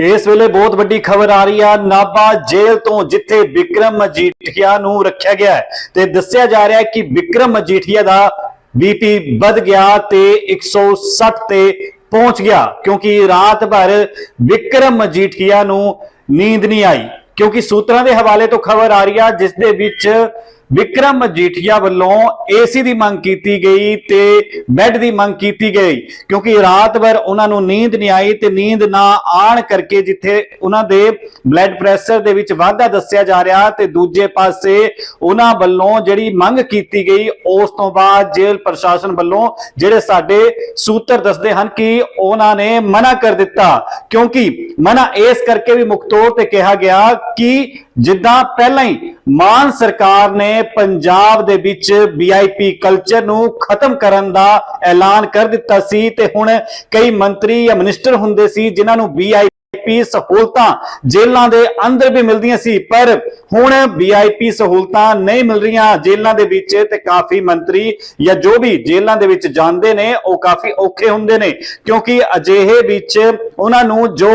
ਇਸ ਵੇਲੇ ਬਹੁਤ ਵੱਡੀ ਖਬਰ ਆ ਰਹੀ ਆ। ਨਾਭਾ ਜੇਲ੍ਹ ਤੋਂ ਜਿੱਥੇ ਵਿਕਰਮ ਮਜੀਠੀਆ ਨੂੰ ਰੱਖਿਆ ਗਿਆ ਹੈ ਤੇ ਦੱਸਿਆ ਜਾ ਰਿਹਾ ਹੈ ਕਿ ਵਿਕਰਮ ਮਜੀਠੀਆ ਦਾ ਬੀਪੀ ਵੱਧ ਗਿਆ ਤੇ 160 ਤੇ ਪਹੁੰਚ ਗਿਆ ਕਿਉਂਕਿ ਰਾਤ ਭਰ ਵਿਕਰਮ ਮਜੀਠੀਆ ਨੂੰ ਨੀਂਦ ਨਹੀਂ ਆਈ। ਕਿਉਂਕਿ ਸੂਤਰਾਂ ਦੇ ਹਵਾਲੇ ਤੋਂ ਖਬਰ ਆ ਰਹੀ ਆ, ਜਿਸ ਦੇ ਵਿੱਚ ਵਿਕਰਮ ਮਜੀਠੀਆ ਵੱਲੋਂ ਏਸੀ ਦੀ ਮੰਗ ਕੀਤੀ ਗਈ ਤੇ ਬੈੱਡ ਦੀ ਮੰਗ ਕੀਤੀ ਗਈ, ਕਿਉਂਕਿ ਰਾਤ ਭਰ ਉਹਨਾਂ ਨੂੰ ਨੀਂਦ ਨਹੀਂ ਆਈ ਤੇ ਨੀਂਦ ਨਾ ਆਣ ਕਰਕੇ ਜਿੱਥੇ ਉਹਨਾਂ ਦੇ ਬਲੱਡ ਪ੍ਰੈਸ਼ਰ ਦੇ ਵਿੱਚ ਵਾਧਾ ਦੱਸਿਆ ਜਾ ਰਿਹਾ ਤੇ ਦੂਜੇ ਪਾਸੇ ਉਹਨਾਂ ਵੱਲੋਂ ਜਿਹੜੀ ਮੰਗ ਕੀਤੀ ਗਈ, ਉਸ ਤੋਂ ਬਾਅਦ ਜੇਲ੍ਹ ਪ੍ਰਸ਼ਾਸਨ ਵੱਲੋਂ ਜਿਹੜੇ ਸਾਡੇ ਸੂਤਰ ਦੱਸਦੇ ਹਨ ਕਿ ਉਹਨਾਂ ਨੇ ਮਨਾ ਕਰ ਦਿੱਤਾ, ਕਿਉਂਕਿ ਮਨਾ ਇਸ ਕਰਕੇ ਵੀ ਮੁੱਖ ਤੌਰ ਤੇ ਕਿਹਾ ਗਿਆ ਕਿ ਜਿੱਦਾਂ ਪਹਿਲਾਂ ਹੀ ਮਾਨ ਸਰਕਾਰ ਨੇ ਪੰਜਾਬ ਦੇ ਵਿੱਚ ਵੀਆਈਪੀ ਕਲਚਰ ਨੂੰ ਖਤਮ ਕਰਨ ਦਾ ਐਲਾਨ ਕਰ ਦਿੱਤਾ ਸੀ ਤੇ ਹੁਣ ਕਈ ਮੰਤਰੀ ਜਾਂ ਮਿਨਿਸਟਰ ਹੁੰਦੇ ਸੀ, ਜਿਨ੍ਹਾਂ ਨੂੰ ਵੀਆਈਪੀ ਸਹੂਲਤਾਂ ਜੇਲ੍ਹਾਂ ਦੇ ਅੰਦਰ ਵੀ ਮਿਲਦੀਆਂ ਸੀ, ਪਰ ਹੁਣ ਵੀਆਈਪੀ ਸਹੂਲਤਾਂ ਨਹੀਂ ਮਿਲ ਰਹੀਆਂ। ਜੇਲ੍ਹਾਂ ਦੇ ਵਿੱਚ ਤੇ ਕਾਫੀ ਮੰਤਰੀ ਜਾਂ ਜੋ ਵੀ ਜੇਲ੍ਹਾਂ ਦੇ ਵਿੱਚ ਜਾਂਦੇ ਨੇ, ਉਹ ਕਾਫੀ ਔਖੇ ਹੁੰਦੇ ਨੇ। ਕਿਉਂਕਿ ਅਜਿਹੇ ਵਿੱਚ ਉਹਨਾਂ ਨੂੰ ਜੋ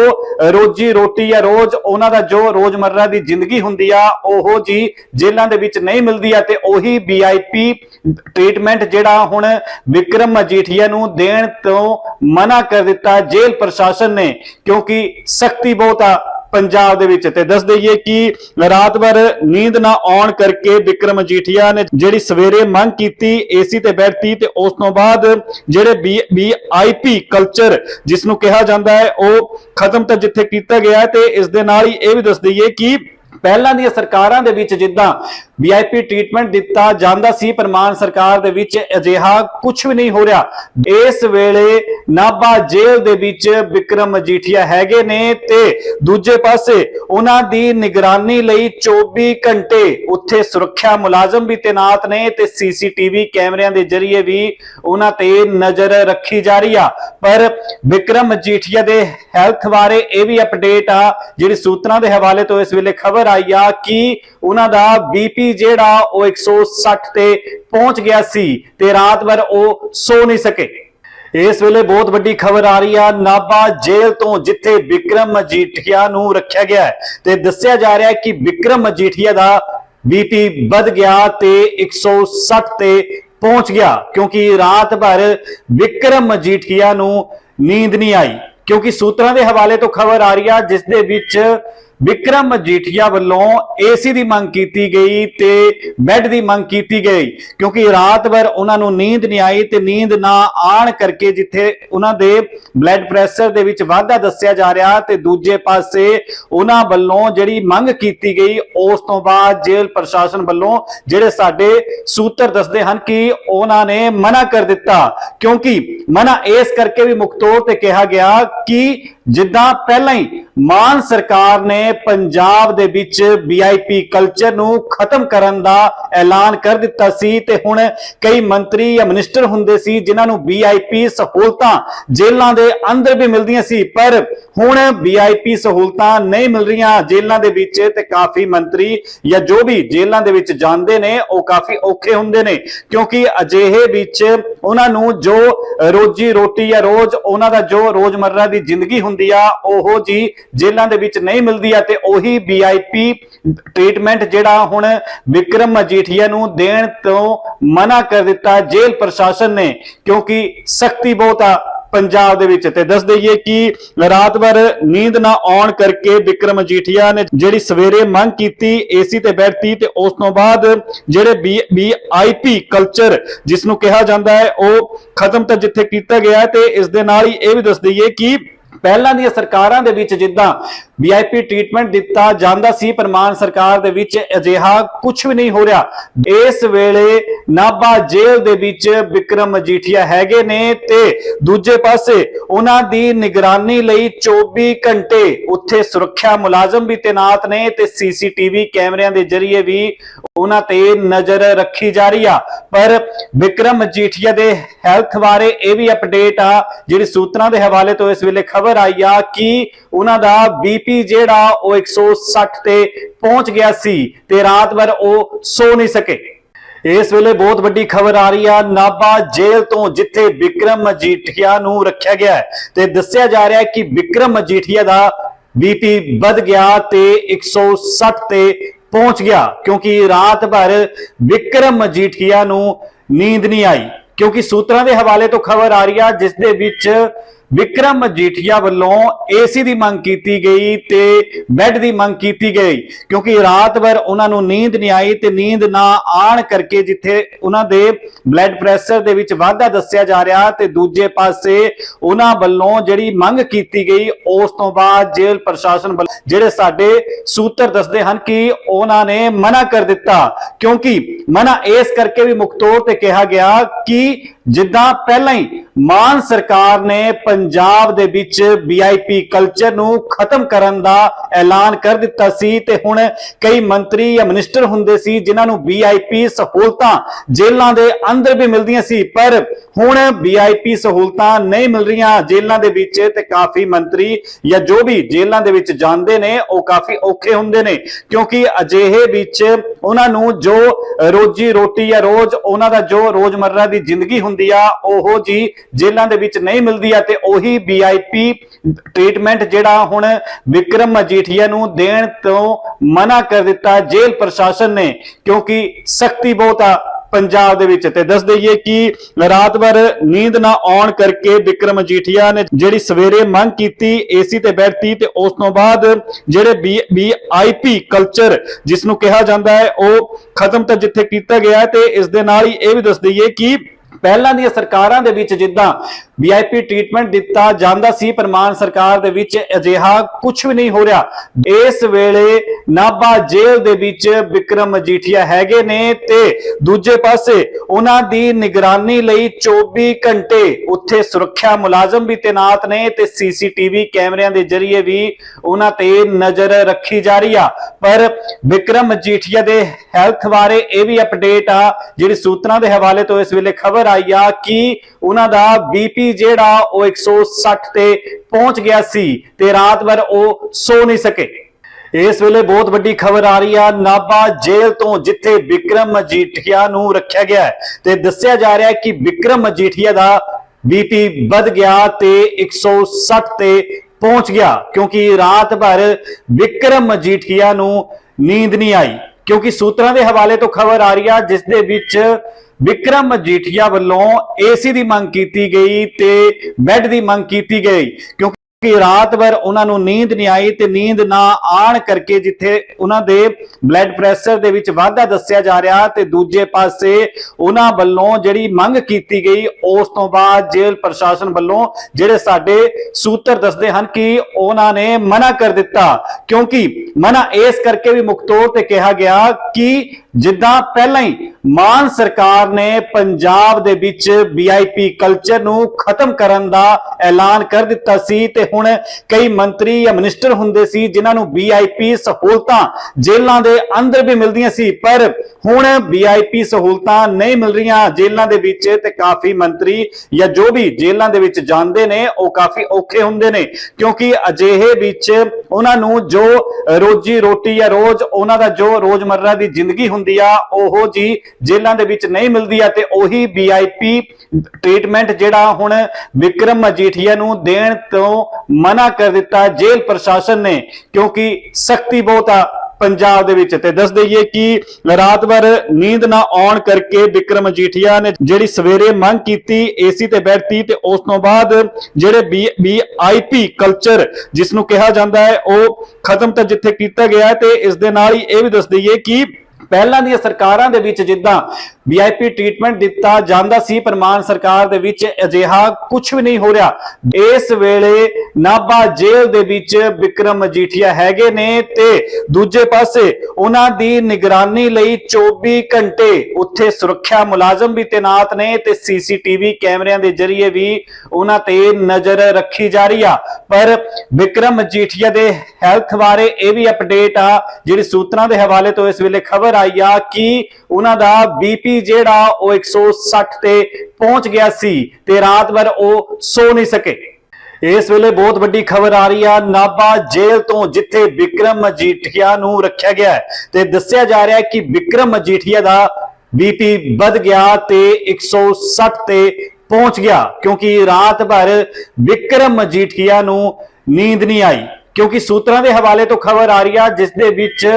ਰੋਜੀ ਰੋਟੀ ਜਾਂ ਰੋਜ਼ ਉਹਨਾਂ ਦਾ ਜੋ ਰੋਜ਼ਮਰਰਾ ਦੀ ਜ਼ਿੰਦਗੀ ਹੁੰਦੀ ਆ, ਉਹ ਜੀ ਜੇਲ੍ਹਾਂ ਦੇ ਵਿੱਚ ਨਹੀਂ ਮਿਲਦੀ ਆ ਤੇ ਉਹੀ ਵੀਆਈਪੀ ਟ੍ਰੀਟਮੈਂਟ ਜਿਹੜਾ ਹੁਣ ਵਿਕਰਮ ਮਜੀਠੀਆ ਨੂੰ ਦੇਣ ਤੋਂ ਮਨਾ ਕਰ ਦਿੱਤਾ ਜੇਲ੍ਹ ਪ੍ਰਸ਼ਾਸਨ ਨੇ। ਕਿਉਂਕਿ ਸਖਤੀ ਬਹੁਤ ਆ। ਪੰਜਾਬ ਦੇ ਵਿੱਚ ਤੇ ਦੱਸ ਦਈਏ ਕਿ ਰਾਤ ਭਰ ਨੀਂਦ ਨਾ ਆਉਣ ਕਰਕੇ ਵਿਕਰਮ ਮਜੀਠੀਆ ਨੇ ਜਿਹੜੀ ਸਵੇਰੇ ਮੰਗ ਕੀਤੀ, ਏਸੀ ਤੇ ਬੈਠਤੀ ਤੇ ਉਸ ਤੋਂ ਬਾਅਦ ਜਿਹੜੇ ਵੀਆਈਪੀ ਕਲਚਰ ਜਿਸ ਨੂੰ ਕਿਹਾ ਜਾਂਦਾ ਹੈ, ਉਹ ਖਤਮ ਤਾਂ ਜਿੱਥੇ ਕੀਤਾ ਗਿਆ ਹੈ ਤੇ ਇਸ ਦੇ ਨਾਲ ਹੀ ਇਹ ਵੀ ਦੱਸ ਦਈਏ ਕਿ ਪਹਿਲਾਂ ਦੀਆਂ ਸਰਕਾਰਾਂ ਦੇ ਵਿੱਚ ਜਿੱਦਾਂ ਵੀਆਈਪੀ ਟ੍ਰੀਟਮੈਂਟ ਦਿੱਤਾ ਜਾਂਦਾ ਸੀ, ਪਰ ਮਾਨ ਸਰਕਾਰ ਦੇ ਵਿੱਚ ਅਜਿਹਾ ਕੁਝ ਵੀ ਨਹੀਂ ਹੋ ਰਿਹਾ। ਇਸ ਵੇਲੇ ਨਾਭਾ ਜੇਲ੍ਹ ਦੇ ਵਿੱਚ ਵਿਕਰਮ ਮਜੀਠੀਆ ਹੈਗੇ ਨੇ ਤੇ ਦੂਜੇ ਪਾਸੇ ਉਹਨਾਂ ਦੀ ਨਿਗਰਾਨੀ ਲਈ 24 ਘੰਟੇ ਉੱਥੇ ਸੁਰੱਖਿਆ ਮੁਲਾਜ਼ਮ ਵੀ ਤੈਨਾਤ ਨੇ ਤੇ ਸੀਸੀਟੀਵੀ ਕੈਮਰਿਆਂ ਦੇ ਜ਼ਰੀਏ ਵੀ ਉਹਨਾਂ ਤੇ ਨਜ਼ਰ ਰੱਖੀ ਜਾ ਰਹੀ ਆ। ਪਰ ਵਿਕਰਮ ਮਜੀਠੀਆ ਦੇ ਹੈਲਥ ਬਾਰੇ ਇਹ ਵੀ ਅਪਡੇਟ ਆ, ਜਿਹੜੀ ਸੂਤਰਾਂ ਦੇ ਹਵਾਲੇ ਤੋਂ ਇਸ ਵੇਲੇ ਖਬਰ ਆਈ ਆ ਕਿ ਉਹਨਾਂ ਦਾ ਬੀਪੀ ਜਿਹੜਾ ਉਹ 160 ਤੇ ਪਹੁੰਚ ਗਿਆ ਸੀ ਤੇ ਰਾਤ ਭਰ ਉਹ ਸੋ ਨਹੀਂ ਸਕੇ। ਇਸ ਵੇਲੇ ਬਹੁਤ ਵੱਡੀ ਖਬਰ ਆ ਰਹੀ ਆ, ਨਾਭਾ ਜੇਲ੍ਹ ਤੋਂ ਜਿੱਥੇ ਵਿਕਰਮ ਮਜੀਠੀਆ ਨੂੰ ਰੱਖਿਆ ਗਿਆ ਤੇ ਦੱਸਿਆ ਜਾ ਰਿਹਾ ਹੈ ਕਿ ਵਿਕਰਮ ਮਜੀਠੀਆ ਦਾ ਬੀਪੀ ਵੱਧ ਗਿਆ ਤੇ 160 ਤੇ ਪਹੁੰਚ ਗਿਆ ਕਿਉਂਕਿ ਰਾਤ ਭਰ ਵਿਕਰਮ ਮਜੀਠੀਆ ਨੂੰ ਨੀਂਦ ਨਹੀਂ ਆਈ। ਕਿਉਂਕਿ ਸੂਤਰਾਂ ਦੇ ਹਵਾਲੇ ਤੋਂ ਖਬਰ ਆ ਰਹੀ ਆ, ਜਿਸ ਦੇ ਵਿੱਚ ਵਿਕਰਮ ਮਜੀਠੀਆ ਵੱਲੋਂ ਏਸੀ ਦੀ ਮੰਗ ਕੀਤੀ ਗਈ ਤੇ ਬੈੱਡ ਦੀ ਮੰਗ ਕੀਤੀ ਗਈ, ਕਿਉਂਕਿ ਰਾਤ ਭਰ ਉਹਨਾਂ ਨੂੰ ਨੀਂਦ ਨਹੀਂ ਆਈ ਤੇ ਨੀਂਦ ਨਾ ਆਣ ਕਰਕੇ ਜਿੱਥੇ ਉਹਨਾਂ ਦੇ ਬਲੱਡ ਪ੍ਰੈਸ਼ਰ ਦੇ ਵਿੱਚ ਵਾਧਾ ਦੱਸਿਆ ਜਾ ਰਿਹਾ ਤੇ ਦੂਜੇ ਪਾਸੇ ਉਹਨਾਂ ਵੱਲੋਂ ਜਿਹੜੀ ਮੰਗ ਕੀਤੀ ਗਈ, ਉਸ ਤੋਂ ਬਾਅਦ ਜੇਲ੍ਹ ਪ੍ਰਸ਼ਾਸਨ ਵੱਲੋਂ ਜਿਹੜੇ ਸਾਡੇ ਸੂਤਰ ਦੱਸਦੇ ਹਨ ਕਿ ਉਹਨਾਂ ਨੇ ਮਨਾ ਕਰ ਦਿੱਤਾ, ਕਿਉਂਕਿ ਮਨਾ ਇਸ ਕਰਕੇ ਵੀ ਮੁੱਖ ਤੌਰ ਤੇ ਕਿਹਾ ਗਿਆ ਕਿ ਜਿੱਦਾਂ ਪਹਿਲਾਂ ਹੀ ਮਾਨ ਸਰਕਾਰ ਨੇ ਪੰਜਾਬ ਦੇ ਵਿੱਚ ਵੀਆਈਪੀ ਕਲਚਰ ਨੂੰ ਖਤਮ ਕਰਨ ਦਾ ਐਲਾਨ ਕਰ ਦਿੱਤਾ ਸੀ ਤੇ ਹੁਣ ਕਈ ਮੰਤਰੀ ਜਾਂ ਮਿਨਿਸਟਰ ਹੁੰਦੇ ਸੀ ਜਿਨ੍ਹਾਂ ਨੂੰ ਵੀਆਈਪੀ ਸਹੂਲਤਾਂ ਜੇਲ੍ਹਾਂ ਦੇ ਅੰਦਰ ਵੀ ਮਿਲਦੀਆਂ ਸੀ, ਪਰ ਹੁਣ ਵੀਆਈਪੀ ਸਹੂਲਤਾਂ ਨਹੀਂ ਮਿਲ ਰਹੀਆਂ ਜੇਲ੍ਹਾਂ ਦੇ ਵਿੱਚ ਤੇ ਕਾਫੀ ਮੰਤਰੀ ਜਾਂ ਜੋ ਵੀ ਜੇਲ੍ਹਾਂ ਦੇ ਵਿੱਚ ਜਾਂਦੇ ਨੇ, ਉਹ ਕਾਫੀ ਔਖੇ ਹੁੰਦੇ ਨੇ, ਕਿਉਂਕਿ ਅਜਿਹੇ ਵਿੱਚ ਉਹਨਾਂ ਨੂੰ ਜੋ ਰੋਜੀ ਰੋਟੀ ਜਾਂ ਰੋਜ਼ ਉਹਨਾਂ ਦਾ ਜੋ ਰੋਜ਼ਮਰਰਾ ਦੀ ਜ਼ਿੰਦਗੀ ਹੁੰਦੀ ਆ, ਉਹ ਜੀ ਜੇਲ੍ਹਾਂ ਦੇ ਵਿੱਚ ਨਹੀਂ ਮਿਲਦੀ ਆ ਤੇ ਉਹੀ ਵੀਆਈਪੀ ਟ੍ਰੀਟਮੈਂਟ ਜਿਹੜਾ ਹੁਣ ਵਿਕਰਮ ਮਜੀਠੀਆ ਨੂੰ ਦੇਣ ਤੋਂ ਮਨਾ ਕਰ ਦਿੱਤਾ ਜੇਲ੍ਹ ਪ੍ਰਸ਼ਾਸਨ ਨੇ, ਕਿਉਂਕਿ ਸਖਤੀ ਬਹੁਤ ਆ ਪੰਜਾਬ ਦੇ ਵਿੱਚ। ਤੇ ਦੱਸ ਦਈਏ ਕਿ ਰਾਤ ਭਰ ਨੀਂਦ ਨਾ ਆਉਣ ਕਰਕੇ ਵਿਕਰਮ ਮਜੀਠੀਆ ਨੇ ਜਿਹੜੀ ਸਵੇਰੇ ਮੰਗ ਕੀਤੀ ਏਸੀ ਤੇ ਬੈਠਤੀ ਤੇ ਉਸ ਤੋਂ ਬਾਅਦ ਜਿਹੜੇ ਵੀਆਈਪੀ ਕਲਚਰ ਜਿਸ ਨੂੰ ਕਿਹਾ ਜਾਂਦਾ ਹੈ, ਉਹ ਖਤਮ ਤਾਂ ਜਿੱਥੇ ਕੀਤਾ ਗਿਆ ਤੇ ਇਸ ਦੇ ਨਾਲ ਹੀ ਇਹ ਵੀ ਦੱਸ ਦਈਏ ਕਿ ਪਹਿਲਾਂ ਦੀਆਂ ਸਰਕਾਰਾਂ ਦੇ ਵਿੱਚ ਜਿੱਦਾਂ ਵੀਆਈਪੀ ਟ੍ਰੀਟਮੈਂਟ ਦਿੱਤਾ ਜਾਂਦਾ ਸੀ, ਪਰ ਮਾਨ ਸਰਕਾਰ ਦੇ ਵਿੱਚ ਅਜਿਹਾ ਕੁਝ ਵੀ ਨਹੀਂ ਹੋ ਰਿਹਾ। ਇਸ ਵੇਲੇ ਨਾਭਾ ਜੇਲ੍ਹ ਦੇ ਵਿੱਚ ਵਿਕਰਮ ਮਜੀਠੀਆ ਹੈਗੇ ਨੇ ਤੇ ਦੂਜੇ ਪਾਸੇ ਉਹਨਾਂ ਦੀ ਨਿਗਰਾਨੀ ਲਈ 24 ਘੰਟੇ ਉੱਥੇ ਸੁਰੱਖਿਆ ਮੁਲਾਜ਼ਮ ਵੀ ਤੈਨਾਤ ਨੇ ਤੇ ਸੀਸੀਟੀਵੀ ਕੈਮਰਿਆਂ ਦੇ ਜ਼ਰੀਏ ਵੀ ਉਹਨਾਂ ਤੇ ਨਜ਼ਰ ਰੱਖੀ ਜਾ ਰਹੀ ਆ। ਪਰ ਵਿਕਰਮ ਮਜੀਠੀਆ ਦੇ ਹੈਲਥ ਬਾਰੇ ਇਹ ਵੀ ਅਪਡੇਟ ਆ, ਜਿਹੜੀ ਸੂਤਰਾਂ ਦੇ ਹਵਾਲੇ ਤੋਂ ਇਸ ਵੇਲੇ ਖਬਰ ਆਈ ਆ ਕਿ ਉਹਨਾਂ ਦਾ ਬੀਪੀ ਜਿਹੜਾ ਉਹ 160 ਤੇ ਪਹੁੰਚ ਗਿਆ ਸੀ ਤੇ ਰਾਤ ਭਰ ਉਹ ਸੋ ਨਹੀਂ ਸਕੇ। ਇਸ ਵੇਲੇ ਬਹੁਤ ਵੱਡੀ ਖਬਰ ਆ ਰਹੀ ਆ, ਨਾਭਾ ਜੇਲ੍ਹ ਤੋਂ ਜਿੱਥੇ ਵਿਕਰਮ ਮਜੀਠੀਆ ਨੂੰ ਰੱਖਿਆ ਗਿਆ ਤੇ ਦੱਸਿਆ ਜਾ ਰਿਹਾ ਹੈ ਕਿ ਵਿਕਰਮ ਮਜੀਠੀਆ ਦਾ ਬੀਪੀ ਵੱਧ ਗਿਆ ਤੇ 160 ਤੇ ਪਹੁੰਚ ਗਿਆ ਕਿਉਂਕਿ ਰਾਤ ਭਰ ਵਿਕਰਮ ਮਜੀਠੀਆ ਨੂੰ ਨੀਂਦ ਨਹੀਂ ਆਈ। ਕਿਉਂਕਿ ਸੂਤਰਾਂ ਦੇ ਹਵਾਲੇ ਤੋਂ ਖਬਰ ਆ ਰਹੀ ਆ, ਜਿਸ ਦੇ ਵਿੱਚ ਵਿਕਰਮ ਮਜੀਠੀਆ ਵੱਲੋਂ ਏਸੀ ਦੀ ਮੰਗ ਕੀਤੀ ਗਈ ਤੇ ਬੈੱਡ ਦੀ ਮੰਗ ਕੀਤੀ ਗਈ, ਕਿਉਂਕਿ ਰਾਤ ਭਰ ਉਹਨਾਂ ਨੂੰ ਨੀਂਦ ਨਹੀਂ ਆਈ ਤੇ ਨੀਂਦ ਨਾ ਆਣ ਕਰਕੇ ਜਿੱਥੇ ਉਹਨਾਂ ਦੇ ਬਲੱਡ ਪ੍ਰੈਸ਼ਰ ਦੇ ਵਿੱਚ ਵਾਧਾ ਦੱਸਿਆ ਜਾ ਰਿਹਾ ਤੇ ਦੂਜੇ ਪਾਸੇ ਉਹਨਾਂ ਵੱਲੋਂ ਜਿਹੜੀ ਮੰਗ ਕੀਤੀ ਗਈ, ਉਸ ਤੋਂ ਬਾਅਦ ਜੇਲ੍ਹ ਪ੍ਰਸ਼ਾਸਨ ਵੱਲੋਂ ਜਿਹੜੇ ਸਾਡੇ ਸੂਤਰ ਦੱਸਦੇ ਹਨ ਕਿ ਉਹਨਾਂ ਨੇ ਮਨਾ ਕਰ ਦਿੱਤਾ, ਕਿਉਂਕਿ ਮਨਾ ਇਸ ਕਰਕੇ ਵੀ ਮੁੱਖ ਤੌਰ ਤੇ ਕਿਹਾ ਗਿਆ ਕਿ ਜਿੱਦਾਂ ਪਹਿਲਾਂ ਹੀ ਮਾਨ ਸਰਕਾਰ ਨੇ ਪੰਜਾਬ ਦੇ ਵਿੱਚ ਵੀਆਈਪੀ ਕਲਚਰ ਨੂੰ ਖਤਮ ਕਰਨ ਦਾ ਐਲਾਨ ਕਰ ਦਿੱਤਾ ਸੀ ਤੇ ਹੁਣ ਕਈ ਮੰਤਰੀ ਜਾਂ ਮਿਨਿਸਟਰ ਹੁੰਦੇ ਸੀ ਜਿਨ੍ਹਾਂ ਨੂੰ ਵੀਆਈਪੀ ਸਹੂਲਤਾਂ ਜੇਲ੍ਹਾਂ ਦੇ ਅੰਦਰ ਵੀ ਮਿਲਦੀਆਂ ਸੀ, ਪਰ ਹੁਣ ਵੀਆਈਪੀ ਸਹੂਲਤਾਂ ਨਹੀਂ ਮਿਲ ਰਹੀਆਂ ਜੇਲ੍ਹਾਂ ਦੇ ਵਿੱਚ ਤੇ ਕਾਫੀ ਮੰਤਰੀ ਜਾਂ ਜੋ ਵੀ ਜੇਲ੍ਹਾਂ ਦੇ ਵਿੱਚ ਜਾਂਦੇ ਨੇ, ਉਹ ਕਾਫੀ ਔਖੇ ਹੁੰਦੇ ਨੇ, ਕਿਉਂਕਿ ਅਜਿਹੇ ਵਿੱਚ ਉਹਨਾਂ ਨੂੰ ਜੋ ਰੋਜੀ ਰੋਟੀ ਜਾਂ ਰੋਜ਼ ਉਹਨਾਂ ਦਾ ਜੋ ਰੋਜ਼ਮਰਰਾ ਦੀ ਜ਼ਿੰਦਗੀ ਹੁੰਦੀ ਆ, ਉਹ ਜੀ ਜੇਲ੍ਹਾਂ ਦੇ ਵਿੱਚ ਨਹੀਂ ਮਿਲਦੀ ਆ ਤੇ ਉਹੀ ਵੀਆਈਪੀ ਟ੍ਰੀਟਮੈਂਟ ਜਿਹੜਾ ਹੁਣ ਵਿਕਰਮ ਮਜੀਠੀਆ ਨੂੰ ਦੇਣ ਤੋਂ ਮਨਾ ਕਰ ਦਿੱਤਾ ਜੇਲ੍ਹ ਪ੍ਰਸ਼ਾਸਨ ਨੇ, ਕਿਉਂਕਿ ਸਖਤੀ ਬਹੁਤ ਆ ਪੰਜਾਬ ਦੇ ਵਿੱਚ। ਤੇ ਦੱਸ ਦਈਏ ਕਿ ਰਾਤ ਭਰ ਨੀਂਦ ਨਾ ਆਉਣ ਕਰਕੇ ਵਿਕਰਮ ਮਜੀਠੀਆ ਨੇ ਜਿਹੜੀ ਸਵੇਰੇ ਮੰਗ ਕੀਤੀ, ਏਸੀ ਤੇ ਬੈਠਤੀ ਤੇ ਉਸ ਤੋਂ ਬਾਅਦ ਜਿਹੜੇ ਬੀ ਕਲਚਰ ਜਿਸ ਨੂੰ ਕਿਹਾ ਜਾਂਦਾ ਹੈ, ਉਹ ਖਤਮ ਤਾਂ ਜਿੱਥੇ ਕੀਤਾ ਗਿਆ ਤੇ ਇਸ ਦੇ ਨਾਲ ਹੀ ਇਹ ਵੀ ਦੱਸ ਦਈਏ ਕਿ ਪਹਿਲਾਂ ਦੀਆਂ ਸਰਕਾਰਾਂ ਦੇ ਵਿੱਚ ਜਿੱਦਾਂ ਵੀਆਈਪੀ ਟ੍ਰੀਟਮੈਂਟ ਦਿੱਤਾ ਜਾਂਦਾ ਸੀ, ਪਰ ਮਾਨ ਸਰਕਾਰ ਦੇ ਵਿੱਚ ਅਜਿਹਾ ਕੁਝ ਵੀ ਨਹੀਂ ਹੋ ਰਿਹਾ। ਇਸ ਵੇਲੇ ਨਾਭਾ ਜੇਲ੍ਹ ਦੇ ਵਿੱਚ ਵਿਕਰਮ ਮਜੀਠੀਆ ਹੈਗੇ ਨੇ ਤੇ ਦੂਜੇ ਪਾਸੇ ਉਹਨਾਂ ਦੀ ਨਿਗਰਾਨੀ ਲਈ 24 ਘੰਟੇ ਉੱਥੇ ਸੁਰੱਖਿਆ ਮੁਲਾਜ਼ਮ ਵੀ ਤੈਨਾਤ ਨੇ ਤੇ ਸੀਸੀਟੀਵੀ ਕੈਮਰਿਆਂ ਦੇ ਜ਼ਰੀਏ ਵੀ ਉਹਨਾਂ ਤੇ ਨਜ਼ਰ ਰੱਖੀ ਜਾ ਰਹੀ ਆ। ਪਰ ਵਿਕਰਮ ਮਜੀਠੀਆ ਦੇ ਹੈਲਥ ਬਾਰੇ ਇਹ ਵੀ ਅਪਡੇਟ ਆ, ਜਿਹੜੀ ਸੂਤਰਾਂ ਦੇ ਹਵਾਲੇ ਤੋਂ ਇਸ ਵੇਲੇ ਖਬਰ ਆਈ ਆ ਕਿ ਉਹਨਾਂ ਦਾ ਬੀਪੀ ਜਿਹੜਾ ਉਹ 160 ਤੇ ਪਹੁੰਚ ਗਿਆ ਸੀ ਤੇ ਰਾਤ ਭਰ ਉਹ ਸੋ ਨਹੀਂ ਸਕੇ। ਇਸ ਵੇਲੇ ਬਹੁਤ ਵੱਡੀ ਖਬਰ ਆ ਰਹੀ ਆ, ਨਾਭਾ ਜੇਲ੍ਹ ਤੋਂ ਜਿੱਥੇ ਵਿਕਰਮ ਮਜੀਠੀਆ ਨੂੰ ਰੱਖਿਆ ਗਿਆ ਤੇ ਦੱਸਿਆ ਜਾ ਰਿਹਾ ਕਿ ਵਿਕਰਮ ਮਜੀਠੀਆ ਦਾ ਬੀਪੀ ਵੱਧ ਗਿਆ ਤੇ 160 ਤੇ ਪਹੁੰਚ ਗਿਆ ਕਿਉਂਕਿ ਰਾਤ ਭਰ ਵਿਕਰਮ ਮਜੀਠੀਆ ਨੂੰ ਨੀਂਦ ਨਹੀਂ ਆਈ। ਕਿਉਂਕਿ ਸੂਤਰਾਂ ਦੇ ਹਵਾਲੇ ਤੋਂ ਖਬਰ ਆ ਰਹੀ ਆ, ਜਿਸ ਦੇ ਵਿੱਚ ਵਿਕਰਮ ਮਜੀਠੀਆ ਵੱਲੋਂ ਏਸੀ ਦੀ ਮੰਗ ਕੀਤੀ ਗਈ ਤੇ ਬੈੱਡ ਦੀ ਮੰਗ ਕੀਤੀ ਗਈ, ਕਿਉਂਕਿ ਕਿ ਰਾਤ ਭਰ ਉਹਨਾਂ ਨੂੰ ਨੀਂਦ ਨਹੀਂ ਆਈ ਤੇ ਨੀਂਦ ਨਾ ਆਣ ਕਰਕੇ ਜਿੱਥੇ ਉਹਨਾਂ ਦੇ ਬਲੱਡ ਪ੍ਰੈਸ਼ਰ ਦੇ ਵਿੱਚ ਵਾਧਾ ਦੱਸਿਆ ਜਾ ਰਿਹਾ ਤੇ ਦੂਜੇ ਪਾਸੇ ਉਹਨਾਂ ਵੱਲੋਂ ਜਿਹੜੀ ਮੰਗ ਕੀਤੀ ਗਈ, ਉਸ ਤੋਂ ਬਾਅਦ ਜੇਲ੍ਹ ਪ੍ਰਸ਼ਾਸਨ ਵੱਲੋਂ ਜਿਹੜੇ ਸਾਡੇ ਸੂਤਰ ਦੱਸਦੇ ਹਨ ਕਿ ਉਹਨਾਂ ਨੇ ਮਨਾ ਕਰ ਦਿੱਤਾ, ਕਿਉਂਕਿ ਮਨਾ ਇਸ ਕਰਕੇ ਵੀ ਮੁੱਖ ਤੌਰ ਤੇ ਕਿਹਾ ਗਿਆ ਕਿ ਜਿੱਦਾਂ ਪਹਿਲਾਂ ਹੀ ਮਾਨ ਸਰਕਾਰ ਨੇ ਪੰਜਾਬ ਦੇ ਵਿੱਚ ਵੀਆਈਪੀ ਕਲਚਰ ਨੂੰ ਖਤਮ ਕਰਨ ਦਾ ਐਲਾਨ ਕਰ ਦਿੱਤਾ ਸੀ ਤੇ ਹੁਣ ਕਈ ਮੰਤਰੀ ਜਾਂ ਮਿਨਿਸਟਰ ਹੁੰਦੇ ਸੀ ਜਿਨ੍ਹਾਂ ਨੂੰ ਵੀਆਈਪੀ ਸਹੂਲਤਾਂ ਜੇਲ੍ਹਾਂ ਦੇ ਅੰਦਰ ਵੀ ਮਿਲਦੀਆਂ ਸੀ, ਪਰ ਹੁਣ ਵੀਆਈਪੀ ਸਹੂਲਤਾਂ ਨਹੀਂ ਮਿਲ ਰਹੀਆਂ ਜੇਲ੍ਹਾਂ ਦੇ ਵਿੱਚ ਤੇ ਕਾਫੀ ਮੰਤਰੀ ਜਾਂ ਜੋ ਵੀ ਜੇਲ੍ਹਾਂ ਦੇ ਵਿੱਚ ਜਾਂਦੇ ਨੇ, ਉਹ ਕਾਫੀ ਔਖੇ ਹੁੰਦੇ ਨੇ, ਕਿਉਂਕਿ ਅਜਿਹੇ ਵਿੱਚ ਉਹਨਾਂ ਨੂੰ ਜੋ ਰੋਜੀ ਰੋਟੀ ਜਾਂ ਰੋਜ਼ ਉਹਨਾਂ ਦਾ ਜੋ ਰੋਜ਼ਮਰਰਾ ਦੀ ਜ਼ਿੰਦਗੀ ਹੁੰਦੀ ਆ, ਉਹ ਜੀ ਜੇਲ੍ਹਾਂ ਦੇ ਵਿੱਚ ਨਹੀਂ ਮਿਲਦੀ ਆ ਤੇ ਉਹੀ ਵੀਆਈਪੀ ਟ੍ਰੀਟਮੈਂਟ ਜਿਹੜਾ ਹੁਣ ਵਿਕਰਮ ਮਜੀਠੀਆ ਨੂੰ ਦੇਣ ਤੋਂ ਮਨਾ ਕਰ ਦਿੱਤਾ ਜੇਲ੍ਹ ਪ੍ਰਸ਼ਾਸਨ ਨੇ, ਕਿਉਂਕਿ ਸਖਤੀ ਬਹੁਤ ਆ ਪੰਜਾਬ ਦੇ ਵਿੱਚ। ਤੇ ਦੱਸ ਦਈਏ ਕਿ ਰਾਤ ਭਰ ਨੀਂਦ ਨਾ ਆਉਣ ਕਰਕੇ ਵਿਕਰਮ ਮਜੀਠੀਆ ਨੇ ਜਿਹੜੀ ਸਵੇਰੇ ਮੰਗ ਕੀਤੀ ਏਸੀ ਤੇ ਬੈਠਤੀ ਤੇ ਉਸ ਤੋਂ ਬਾਅਦ ਜਿਹੜੇ ਬੀ ਆਈਪੀ ਕਲਚਰ ਜਿਸ ਨੂੰ ਕਿਹਾ ਜਾਂਦਾ ਹੈ, ਉਹ ਖਤਮ ਤਾਂ ਜਿੱਥੇ ਕੀਤਾ ਗਿਆ ਤੇ ਇਸ ਦੇ ਨਾਲ ਹੀ ਇਹ ਵੀ ਦੱਸ ਦਈਏ ਕਿ ਪਹਿਲਾਂ ਦੀਆਂ ਸਰਕਾਰਾਂ ਦੇ ਵਿੱਚ ਜਿੱਦਾਂ ਵੀਆਈਪੀ ਟ੍ਰੀਟਮੈਂਟ ਦਿੱਤਾ ਜਾਂਦਾ ਸੀ, ਪਰ ਮਾਨ ਸਰਕਾਰ ਦੇ ਵਿੱਚ ਅਜਿਹਾ ਕੁਝ ਵੀ ਨਹੀਂ ਹੋ ਰਿਹਾ। ਇਸ ਵੇਲੇ ਨਾਭਾ ਜੇਲ੍ਹ ਦੇ ਵਿੱਚ ਵਿਕਰਮ ਮਜੀਠੀਆ ਹੈਗੇ ਨੇ ਤੇ ਦੂਜੇ ਪਾਸੇ ਉਹਨਾਂ ਦੀ ਨਿਗਰਾਨੀ ਲਈ 24 ਘੰਟੇ ਉੱਥੇ ਸੁਰੱਖਿਆ ਮੁਲਾਜ਼ਮ ਵੀ ਤੈਨਾਤ ਨੇ ਤੇ ਸੀਸੀਟੀਵੀ ਕੈਮਰਿਆਂ ਦੇ ਜ਼ਰੀਏ ਵੀ ਉਹਨਾਂ ਤੇ ਨਜ਼ਰ ਰੱਖੀ ਜਾ ਰਹੀ ਆ। ਪਰ ਵਿਕਰਮ ਮਜੀਠੀਆ ਦੇ ਹੈਲਥ ਬਾਰੇ ਇਹ ਵੀ ਅਪਡੇਟ ਆ, ਜਿਹੜੀ ਸੂਤਰਾਂ ਦੇ ਹਵਾਲੇ ਤੋਂ ਇਸ ਵੇਲੇ ਖਬਰ ਆਈ ਆ ਕਿ ਉਹਨਾਂ ਦਾ ਬੀਪੀ ਜਿਹੜਾ ਉਹ 160 ਤੇ ਪਹੁੰਚ ਗਿਆ ਸੀ ਤੇ ਰਾਤ ਭਰ ਉਹ ਸੋ ਨਹੀਂ ਸਕੇ। ਇਸ ਵੇਲੇ ਬਹੁਤ ਵੱਡੀ ਖਬਰ ਆ ਰਹੀ ਆ, ਨਾਭਾ ਜੇਲ੍ਹ ਤੋਂ ਜਿੱਥੇ ਵਿਕਰਮ ਮਜੀਠੀਆ ਨੂੰ ਰੱਖਿਆ ਗਿਆ ਤੇ ਦੱਸਿਆ ਜਾ ਰਿਹਾ ਹੈ ਕਿ ਵਿਕਰਮ ਮਜੀਠੀਆ ਦਾ ਬੀਪੀ ਵੱਧ ਗਿਆ ਤੇ 160 ਤੇ ਪਹੁੰਚ ਗਿਆ ਕਿਉਂਕਿ ਰਾਤ ਭਰ ਵਿਕਰਮ ਮਜੀਠੀਆ ਨੂੰ ਨੀਂਦ ਨਹੀਂ ਆਈ। ਕਿਉਂਕਿ ਸੂਤਰਾਂ ਦੇ ਹਵਾਲੇ ਤੋਂ ਖਬਰ ਆ ਰਹੀ ਆ, ਜਿਸ ਦੇ ਵਿੱਚ